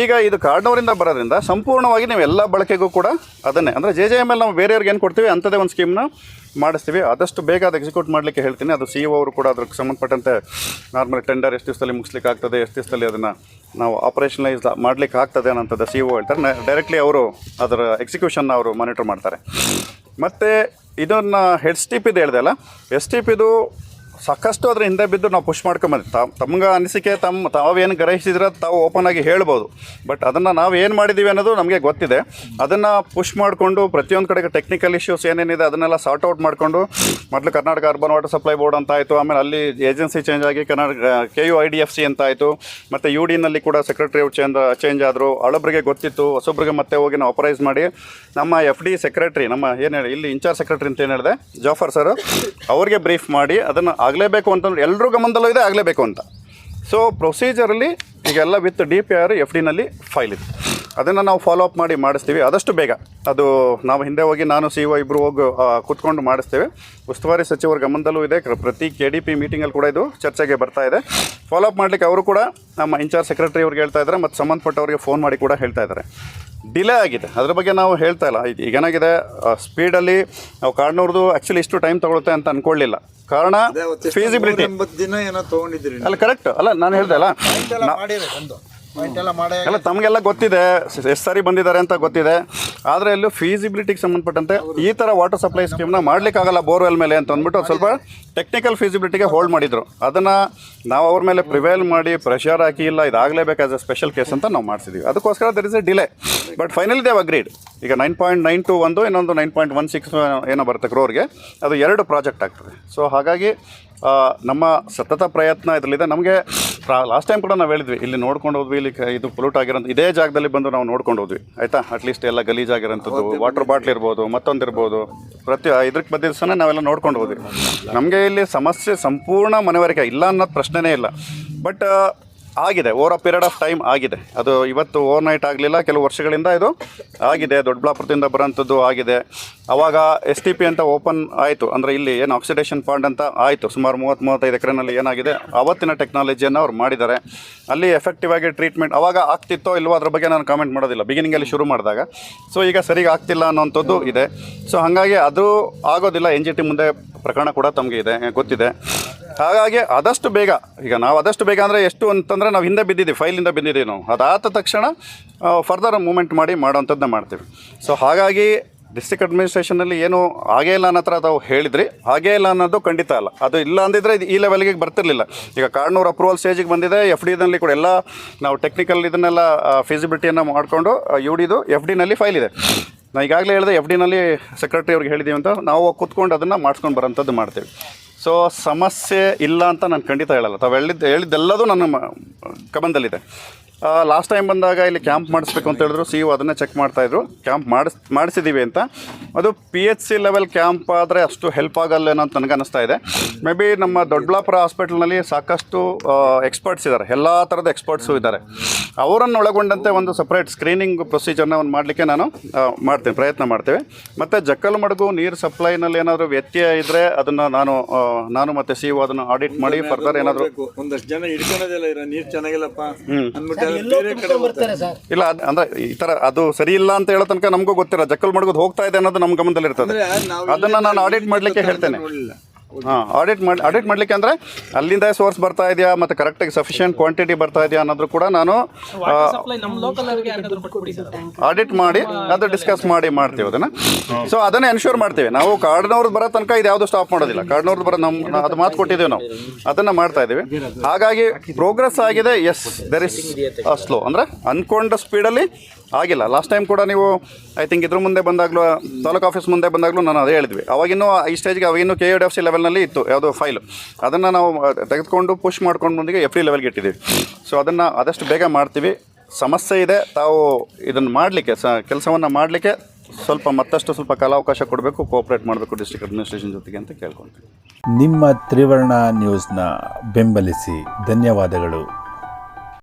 ಈಗ ಇದು ಕಾರ್ಡ್ನವರಿಂದ ಬರೋದ್ರಿಂದ ಸಂಪೂರ್ಣವಾಗಿ ನೀವು ಎಲ್ಲ ಬಳಕೆಗೂ ಕೂಡ ಅದನ್ನೇ. ಅಂದರೆ ಜೆ ಜೆ ಎಂ ಎಲ್ ನಾವು ಬೇರೆಯವ್ರಿಗೆ ಏನು ಕೊಡ್ತೀವಿ ಅಂಥದ್ದೇ ಒಂದು ಸ್ಕೀಮ್ನ ಮಾಡಿಸ್ತೀವಿ. ಆದಷ್ಟು ಬೇಗ ಅದು ಎಕ್ಸಿಕ್ಯೂಟ್ ಮಾಡಲಿಕ್ಕೆ ಹೇಳ್ತೀನಿ. ಅದು ಸಿ ಅವರು ಕೂಡ ಅದಕ್ಕೆ ಸಂಬಂಧಪಟ್ಟಂತೆ ನಾರ್ಮಲ್ ಟೆಂಡರ್ ಎಷ್ಟು ದಿವಸದಲ್ಲಿ ಮುಗಿಸ್ಲಿಕ್ಕೆ ಆಗ್ತದೆ ಎಷ್ಟು ದಿವಸದಲ್ಲಿ ಅದನ್ನು ನಾವು ಆಪರೇಷನಲೈಸ್ ಮಾಡ್ಲಿಕ್ಕೆ ಆಗ್ತದೆ ಅನ್ನೋಂಥದ್ದು ಸಿ ಓ ಹೇಳ್ತಾರೆ. ಡೈರೆಕ್ಟ್ಲಿ ಅವರು ಅದರ ಎಕ್ಸಿಕ್ಯೂಷನ್ನ ಅವರು ಮಾನಿಟರ್ ಮಾಡ್ತಾರೆ. ಮತ್ತು ಇದನ್ನು ಹೆಡ್ ಟಿ ಪಿದು ಹೇಳಿದೆ ಅಲ್ಲ? ಎಸ್ ಟಿ ಪಿದು ಸಾಕಷ್ಟು ಅದ್ರ ಹಿಂದೆ ಬಿದ್ದು ನಾವು ಪುಷ್ ಮಾಡ್ಕೊಂಬಂದು ತಮ್ಗೆ ಅನಿಸಿಕೆ ತಮ್ಮ ತಾವೇನು ಗ್ರಹಿಸಿದ್ರೆ ತಾವು ಓಪನ್ ಆಗಿ ಹೇಳ್ಬೋದು. ಬಟ್ ಅದನ್ನು ನಾವು ಏನು ಮಾಡಿದ್ದೀವಿ ಅನ್ನೋದು ನಮಗೆ ಗೊತ್ತಿದೆ. ಅದನ್ನು ಪುಷ್ ಮಾಡಿಕೊಂಡು ಪ್ರತಿಯೊಂದು ಕಡೆಗೆ ಟೆಕ್ನಿಕಲ್ ಇಶ್ಯೂಸ್ ಏನೇನಿದೆ ಅದನ್ನೆಲ್ಲ ಸಾರ್ಟ್ ಔಟ್ ಮಾಡಿಕೊಂಡು ಮೊದಲು Karnataka urban water supply board ಅಂತ ಆಯಿತು, ಆಮೇಲೆ ಅಲ್ಲಿ ಏಜೆನ್ಸಿ ಚೇಂಜ್ ಆಗಿ Karnataka K U I D F C ಅಂತ ಆಯಿತು, ಮತ್ತು ಯು ಡಿನಲ್ಲಿ ಕೂಡ ಸೆಕ್ರೆಟರಿ ಚೇಂಜ್ ಚೇಂಜ್ ಆದರು. ಹಳಬ್ರಿಗೆ ಗೊತ್ತಿತ್ತು, ಹೊಸೊಬ್ರಿಗೆ ಮತ್ತೆ ಹೋಗಿ ನಾವು ಅಪರೈಸ್ ಮಾಡಿ ನಮ್ಮ ಎಫ್ ಡಿ ಸೆಕ್ರೆಟ್ರಿ ನಮ್ಮ ಏನು ಹೇಳಿ, ಇಲ್ಲಿ ಇನ್ಚಾರ್ಜ್ ಸೆಕ್ರೆಟರಿ ಅಂತ ಏನು ಹೇಳಿದೆ ಜಾಫರ್ ಸರ್ ಅವ್ರಿಗೆ ಬ್ರೀಫ್ ಮಾಡಿ ಅದನ್ನು ಆಗಲೇಬೇಕು ಅಂತಂದ್ರೆ ಎಲ್ಲರೂ ಗಮನದಲ್ಲೂ ಇದೆ, ಆಗಲೇಬೇಕು ಅಂತ. ಸೊ ಪ್ರೊಸೀಜರಲ್ಲಿ ಈಗೆಲ್ಲ with D P R F ಡಿನಲ್ಲಿ file ಇದೆ. ಅದನ್ನು ನಾವು ಫಾಲೋ ಅಪ್ ಮಾಡಿ ಮಾಡಿಸ್ತೀವಿ. ಆದಷ್ಟು ಬೇಗ. ಅದು ನಾವು ಹಿಂದೆ ಹೋಗಿ ನಾನು ಸಿ ಒ ಇಬ್ಬರು ಹೋಗಿ ಕೂತ್ಕೊಂಡು ಮಾಡಿಸ್ತೇವೆ. ಉಸ್ತುವಾರಿ ಸಚಿವರ ಗಮನದಲ್ಲೂ ಇದೆ. ಪ್ರತಿ ಕೆ ಡಿ ಪಿ ಮೀಟಿಂಗಲ್ಲಿ ಕೂಡ ಇದು ಚರ್ಚೆಗೆ ಬರ್ತಾ ಇದೆ. ಫಾಲೋ ಅಪ್ ಮಾಡಲಿಕ್ಕೆ ಅವರು ಕೂಡ ನಮ್ಮ ಇನ್ಚಾರ್ಜ್ ಸೆಕ್ರೆಟರಿ ಅವ್ರಿಗೆ ಹೇಳ್ತಾ ಇದ್ದಾರೆ. ಮತ್ತು ಸಂಬಂಧಪಟ್ಟವರಿಗೆ ಫೋನ್ ಮಾಡಿ ಕೂಡ ಹೇಳ್ತಾ ಇದ್ದಾರೆ. ಡಿಲೇ ಆಗಿದೆ. ಅದ್ರ ಬಗ್ಗೆ ನಾವು ಹೇಳ್ತಾ ಇಲ್ಲ. ಈಗ ಏನಾಗಿದೆ ಸ್ಪೀಡಲ್ಲಿ ನಾವು ಕಾಡ್ನವ್ರದ್ದು ಆ್ಯಕ್ಚುಲಿ ಇಷ್ಟು ಟೈಮ್ ತೊಗೊಳುತ್ತೆ ಅಂತ ಅಂದ್ಕೊಳ್ಳಿಲ್ಲ ಕಾರಣ ಫೀಸಿಬಿಲಿಟಿ ದಿನ ಏನೋ ತಗೊಂಡಿದ್ರಿ ಅಲ್ಲ ಕರೆಕ್ಟ್ ಅಲ್ಲ ನಾನು ಹೇಳ್ದೆ ಅಲ್ಲ. ಎಲ್ಲ ತಮಗೆಲ್ಲ ಗೊತ್ತಿದೆ ಎಷ್ಟು ಸಾರಿ ಬಂದಿದ್ದಾರೆ ಅಂತ ಗೊತ್ತಿದೆ. ಆದರೆ ಎಲ್ಲೂ ಫೀಸಿಬಿಲಿಟಿಗೆ ಸಂಬಂಧಪಟ್ಟಂತೆ ಈ ಥರ ವಾಟರ್ ಸಪ್ಲೈ ಸ್ಕೀಮ್ನ ಮಾಡಲಿಕ್ಕಾಗಲ್ಲ ಬೋರ್ವೆಲ್ ಮೇಲೆ ಅಂತ ಅಂದ್ಬಿಟ್ಟು ಸ್ವಲ್ಪ ಟೆಕ್ನಿಕಲ್ ಫೀಸಿಬಿಲಿಟಿಗೆ ಹೋಲ್ಡ್ ಮಾಡಿದರು. ಅದನ್ನು ನಾವು ಅವ್ರ ಮೇಲೆ ಪ್ರಿವೇಲ್ ಮಾಡಿ ಪ್ರೆಷರ್ ಹಾಕಿ ಇಲ್ಲ ಇದಾಗಲೇಬೇಕು ಆಸ್ ಅ ಸ್ಪೆಷಲ್ ಕೇಸ್ ಅಂತ ನಾವು ಮಾಡಿಸಿದ್ವಿ. ಅದಕ್ಕೋಸ್ಕರ there is a delay but finally they agreed ಈಗ ನೈನ್ ಪಾಯಿಂಟ್ ನೈನ್ ಟು ಒಂದು ಇನ್ನೊಂದು ನೈನ್ ಪಾಯಿಂಟ್ ಒನ್ ಸಿಕ್ಸ್ ಏನೋ ಬರುತ್ತೆ ಕ್ರೋರ್ಗೆ ಅದು ಎರಡು ಪ್ರಾಜೆಕ್ಟ್ ಆಗ್ತದೆ. ಸೊ ಹಾಗಾಗಿ ನಮ್ಮ ಸತತ ಪ್ರಯತ್ನ ಇದರಲ್ಲಿದೆ. ನಮಗೆ ಲಾಸ್ಟ್ ಟೈಮ್ ಕೂಡ ನಾವು ಹೇಳಿದ್ವಿ ಇಲ್ಲಿ ನೋಡ್ಕೊಂಡು ಹೋದ್ವಿ ಇಲ್ಲಿ ಇದು ಪೊಲ್ಯೂಟ್ ಆಗಿರೋಂಥ ಇದೇ ಜಾಗದಲ್ಲಿ ಬಂದು ನಾವು ನೋಡ್ಕೊಂಡು ಹೋದ್ವಿ. ಆಯಿತಾ? ಅಟ್ಲೀಸ್ಟ್ ಎಲ್ಲ ಗಲೀಜಾಗಿರೋಂಥದ್ದು ವಾಟರ್ ಬಾಟ್ಲ್ ಇರ್ಬೋದು ಮತ್ತೊಂದು ಇರ್ಬೋದು ಪ್ರತಿ ಇದಕ್ಕೆ ಬಂದಿದ್ದ ಸಹ ನಾವೆಲ್ಲ ನೋಡ್ಕೊಂಡು ಹೋದ್ವಿ. ನಮಗೆ ಇಲ್ಲಿ ಸಮಸ್ಯೆ ಸಂಪೂರ್ಣ ಮನವರಿಕೆ ಇಲ್ಲ ಅನ್ನೋದು ಪ್ರಶ್ನೆನೇ ಇಲ್ಲ. ಬಟ್ ಆಗಿದೆ. Over a period of time ಆಗಿದೆ. ಅದು ಇವತ್ತು ಓವರ್ ನೈಟ್ ಆಗಲಿಲ್ಲ, ಕೆಲವು ವರ್ಷಗಳಿಂದ ಇದು ಆಗಿದೆ. ದೊಡ್ಡಬಳ್ಳಾಪುರದಿಂದ ಬರೋಂಥದ್ದು ಆಗಿದೆ. ಆವಾಗ ಎಸ್ ಟಿ ಪಿ ಅಂತ ಓಪನ್ ಆಯಿತು. ಅಂದರೆ ಇಲ್ಲಿ ಏನು ಆಕ್ಸಿಡೇಷನ್ ಪಾಂಡ್ ಅಂತ ಆಯಿತು. ಸುಮಾರು ಮೂವತ್ತು, ಮೂವತ್ತೈದು ಎಕರೆನಲ್ಲಿ ಏನಾಗಿದೆ, ಅವತ್ತಿನ ಟೆಕ್ನಾಲಜಿಯನ್ನು ಅವ್ರು ಮಾಡಿದ್ದಾರೆ. ಅಲ್ಲಿ ಎಫೆಕ್ಟಿವ್ ಆಗಿ ಟ್ರೀಟ್ಮೆಂಟ್ ಅವಾಗ ಆಗ್ತಿತ್ತೋ ಇಲ್ವೋ ಅದ್ರ ಬಗ್ಗೆ ನಾನು ಕಾಮೆಂಟ್ ಮಾಡೋದಿಲ್ಲ. ಬಿಗಿನಿಂಗಲ್ಲಿ ಶುರು ಮಾಡಿದಾಗ. ಸೊ ಈಗ ಸರಿಗೆ ಆಗ್ತಿಲ್ಲ ಅನ್ನೋಂಥದ್ದು ಇದೆ. ಸೊ ಹಾಗಾಗಿ ಅದು ಆಗೋದಿಲ್ಲ. ಎನ್ ಮುಂದೆ ಪ್ರಕರಣ ಕೂಡ ತಮಗೆ ಇದೆ, ಗೊತ್ತಿದೆ. ಹಾಗಾಗಿ ಆದಷ್ಟು ಬೇಗ, ಈಗ ನಾವು ಆದಷ್ಟು ಬೇಗ ಅಂದರೆ ಎಷ್ಟು ಅಂತಂದರೆ ನಾವು ಹಿಂದೆ ಬಿದ್ದಿದ್ದೀವಿ ಫೈಲಿಂದ ಬಿದ್ದಿದ್ದೀವಿ ನಾವು. ಅದಾದ ತಕ್ಷಣ ಫರ್ದರ್ ಮೂಮೆಂಟ್ ಮಾಡಿ ಮಾಡೋವಂಥದ್ದನ್ನ ಮಾಡ್ತೀವಿ. ಸೊ ಹಾಗಾಗಿ ಡಿಸ್ಟಿಕ್ ಅಡ್ಮಿನಿಸ್ಟ್ರೇಷನಲ್ಲಿ ಏನು ಆಗೇ ಇಲ್ಲ ಅನ್ನೋ ಥರ ತಾವು ಹೇಳಿದ್ರಿ. ಹಾಗೇ ಇಲ್ಲ ಅನ್ನೋದು ಖಂಡಿತ ಅಲ್ಲ. ಅದು ಇಲ್ಲ ಅಂದಿದ್ರೆ ಇದು ಈ ಲೆವೆಲ್ಗೆ ಬರ್ತಿರ್ಲಿಲ್ಲ. ಈಗ ಕಾರ್ಡ್ನೂರು ಅಪ್ರೂವಲ್ ಸ್ಟೇಜಿಗೆ ಬಂದಿದೆ ಎಫ್ ಡಿನಲ್ಲಿ ಕೂಡ ಎಲ್ಲ ನಾವು ಟೆಕ್ನಿಕಲ್ ಇದನ್ನೆಲ್ಲ ಫೀಸಿಬಿಲಿಟಿಯನ್ನು ಮಾಡಿಕೊಂಡು ಯು ಡಿದು ಎಫ್ ಡಿನಲ್ಲಿ ಫೈಲ್ ಇದೆ. ನಾ ಈಗಾಗಲೇ ಹೇಳಿದೆ ಎಫ್ ಡಿನಲ್ಲಿ ಸೆಕ್ರೆಟರಿ ಅವ್ರಿಗೆ ಹೇಳಿದ್ದೀವಿ ಅಂತ. ನಾವು ಕೂತ್ಕೊಂಡು ಅದನ್ನು ಮಾಡ್ಸ್ಕೊಂಡು ಬರೋಂಥದ್ದು ಮಾಡ್ತೀವಿ. ಸೊ ಸಮಸ್ಯೆ ಇಲ್ಲ ಅಂತ ನಾನು ಖಂಡಿತ ಹೇಳಲ್ಲ. ತಾವು ಹೇಳಿದ್ದು ಹೇಳಿದ್ದೆಲ್ಲದೂ ನನ್ನ ಗಮನದಲ್ಲಿದೆ ಲಾಸ್ಟ್ ಟೈಮ್ ಬಂದಾಗ ಇಲ್ಲಿ ಕ್ಯಾಂಪ್ ಮಾಡಿಸ್ಬೇಕು ಅಂತ ಹೇಳಿದ್ರು. ಸಿ ಇ ಅದನ್ನೇ ಚೆಕ್ ಮಾಡ್ತಾಯಿದ್ರು ಕ್ಯಾಂಪ್ ಮಾಡಿಸ್ ಮಾಡಿಸಿದ್ದೀವಿ ಅಂತ. ಅದು P H C level camp ಆದರೆ ಅಷ್ಟು ಹೆಲ್ಪ್ ಆಗಲ್ಲೇನೋ ಅಂತ ನನಗೆ ಅನಿಸ್ತಾ ಇದೆ. ಮೇ ಬಿ ನಮ್ಮ ದೊಡ್ಡಬಳ್ಳಾಪುರ ಹಾಸ್ಪಿಟಲ್ನಲ್ಲಿ ಸಾಕಷ್ಟು ಎಕ್ಸ್ಪರ್ಟ್ಸ್ ಇದ್ದಾರೆ ಎಲ್ಲ ಥರದ ಎಕ್ಸ್ಪರ್ಟ್ಸು ಇದ್ದಾರೆ ಅವರನ್ನು ಒಳಗೊಂಡಂತೆ ಒಂದು ಸಪ್ರೇಟ್ ಸ್ಕ್ರೀನಿಂಗ್ ಪ್ರೊಸೀಜರ್ನ ಒಂದು ಮಾಡಲಿಕ್ಕೆ ನಾನು ಮಾಡ್ತೀನಿ ಪ್ರಯತ್ನ ಮಾಡ್ತೇವೆ. ಮತ್ತು ಜಕ್ಕಲಮಡುಗು ನೀರು ಸಪ್ಲೈನಲ್ಲಿ ಏನಾದರೂ ವ್ಯತ್ಯಯ ಇದ್ದರೆ ಅದನ್ನು ನಾನು ನಾನು ಮತ್ತು ಸಿ ಇ ಅದನ್ನು ಆಡಿಟ್ ಮಾಡಿ ಫರ್ದರ್ ಏನಾದರೂ ಒಂದಷ್ಟು ಜನ ಹಿಡ್ಕೊಳೋದಿಲ್ಲ ಇರೋ ನೀರು ಚೆನ್ನಾಗಿಲ್ಲಪ್ಪ ಅಂದ್ಬಿಟ್ಟು ಎಲ್ಲ ಬೇರೆ ಕಡೆ ಇಲ್ಲ ಅದ್- ಅಂದ್ರೆ ಈ ತರ ಅದು ಸರಿ ಇಲ್ಲ ಅಂತ ಹೇಳೋ ತನಕ ನಮಗೂ ಗೊತ್ತಿಲ್ಲ ಜಕ್ಕಲ್ ಮಡಗೋದು ಹೋಗ್ತಾ ಇದೆ ಅನ್ನೋದು ನಮ್ಮ ಗಮನದಲ್ಲಿ ಇರ್ತದೆ ಅದನ್ನ ನಾನು ಆಡಿಟ್ ಮಾಡ್ಲಿಕ್ಕೆ ಹೇಳ್ತೇನೆ. ನೋಡ್ಲಿಲ್ಲ. ಹಾಂ ಆಡಿಟ್ ಮಾಡಿ ಆಡಿಟ್ ಮಾಡಲಿಕ್ಕೆ ಅಂದರೆ ಅಲ್ಲಿಂದ ಸೋರ್ಸ್ ಬರ್ತಾ ಇದೆಯಾ ಮತ್ತು ಕರೆಕ್ಟಾಗಿ ಸಫಿಷಿಯೆಂಟ್ ಕ್ವಾಂಟಿಟಿ ಬರ್ತಾ ಇದೆಯಾ ಅನ್ನೋದು ಕೂಡ ನಾನು ಆಡಿಟ್ ಮಾಡಿ ಅದು ಡಿಸ್ಕಸ್ ಮಾಡಿ ಮಾಡ್ತೀವಿ ಅದನ್ನು. ಸೊ ಅದನ್ನು ಎನ್ಶೂರ್ ಮಾಡ್ತೀವಿ. ನಾವು ಕಾರ್ಡ್ನವ್ರದ್ದು ಬರೋ ತನಕ ಇದು ಯಾವುದು ಸ್ಟಾಪ್ ಮಾಡೋದಿಲ್ಲ. ಕಾರ್ಡ್ನವ್ರದ್ದು ಬರೋ ನಮ್ಮ ಅದು ಮಾತು ಕೊಟ್ಟಿದ್ದೀವಿ ನಾವು. ಅದನ್ನು ಮಾಡ್ತಾ ಇದ್ದೀವಿ. ಹಾಗಾಗಿ ಪ್ರೋಗ್ರೆಸ್ ಆಗಿದೆ. ಎಸ್ ದರ್ ಇಸ್ ಸ್ಲೋ ಅಂದರೆ ಅನ್ಕೊಂಡ ಸ್ಪೀಡಲ್ಲಿ ಆಗಿಲ್ಲ. ಲಾಸ್ಟ್ ಟೈಮ್ ಕೂಡ ನೀವು ಐ ಥಿಂಕ್ ಇದ್ರ ಮುಂದೆ ಬಂದಾಗಲೂ, ತಾಲೂಕು ಆಫೀಸ್ ಮುಂದೆ ಬಂದಾಗಲೂ ನಾನು ಅದೇ ಹೇಳಿದ್ವಿ. ಅವಾಗಿನ್ನೂ ಈ ಸ್ಟೇಜ್ಗೆ ಅವಾಗಿನ್ನೂ ಕೆ ಎಡ್ ಎಫ್ ಸಿ ಲೆವೆಲ್ನಲ್ಲಿ ಇತ್ತು, ಯಾವುದೋ ಫೈಲು ಅದನ್ನು ನಾವು ತೆಗೆದುಕೊಂಡು ಪುಷ್ ಮಾಡ್ಕೊಂಡು ಬಂದಿಗೆ ಎಫ್ ಡಿ ಲೆವೆಲ್ಗೆ ಇಟ್ಟಿದ್ದೀವಿ. ಸೊ ಅದನ್ನು ಆದಷ್ಟು ಬೇಗ ಮಾಡ್ತೀವಿ. ಸಮಸ್ಯೆ ಇದೆ, ತಾವು ಇದನ್ನು ಮಾಡಲಿಕ್ಕೆ, ಸ, ಕೆಲಸವನ್ನು ಮಾಡಲಿಕ್ಕೆ ಸ್ವಲ್ಪ ಮತ್ತಷ್ಟು ಸ್ವಲ್ಪ ಕಾಲಾವಕಾಶ ಕೊಡಬೇಕು ಕೋಆಪ್ರೇಟ್ ಮಾಡಬೇಕು ಡಿಸ್ಟ್ರಿಕ್ಟ್ ಅಡ್ಮಿನಿಸ್ಟ್ರೇಷನ್ ಜೊತೆಗೆ ಅಂತ ಕೇಳ್ಕೊಳ್ತೀನಿ ನಿಮ್ಮ ತ್ರಿವರ್ಣ ನ್ಯೂಸ್ನ ಬೆಂಬಲಿಸಿ ಧನ್ಯವಾದಗಳು.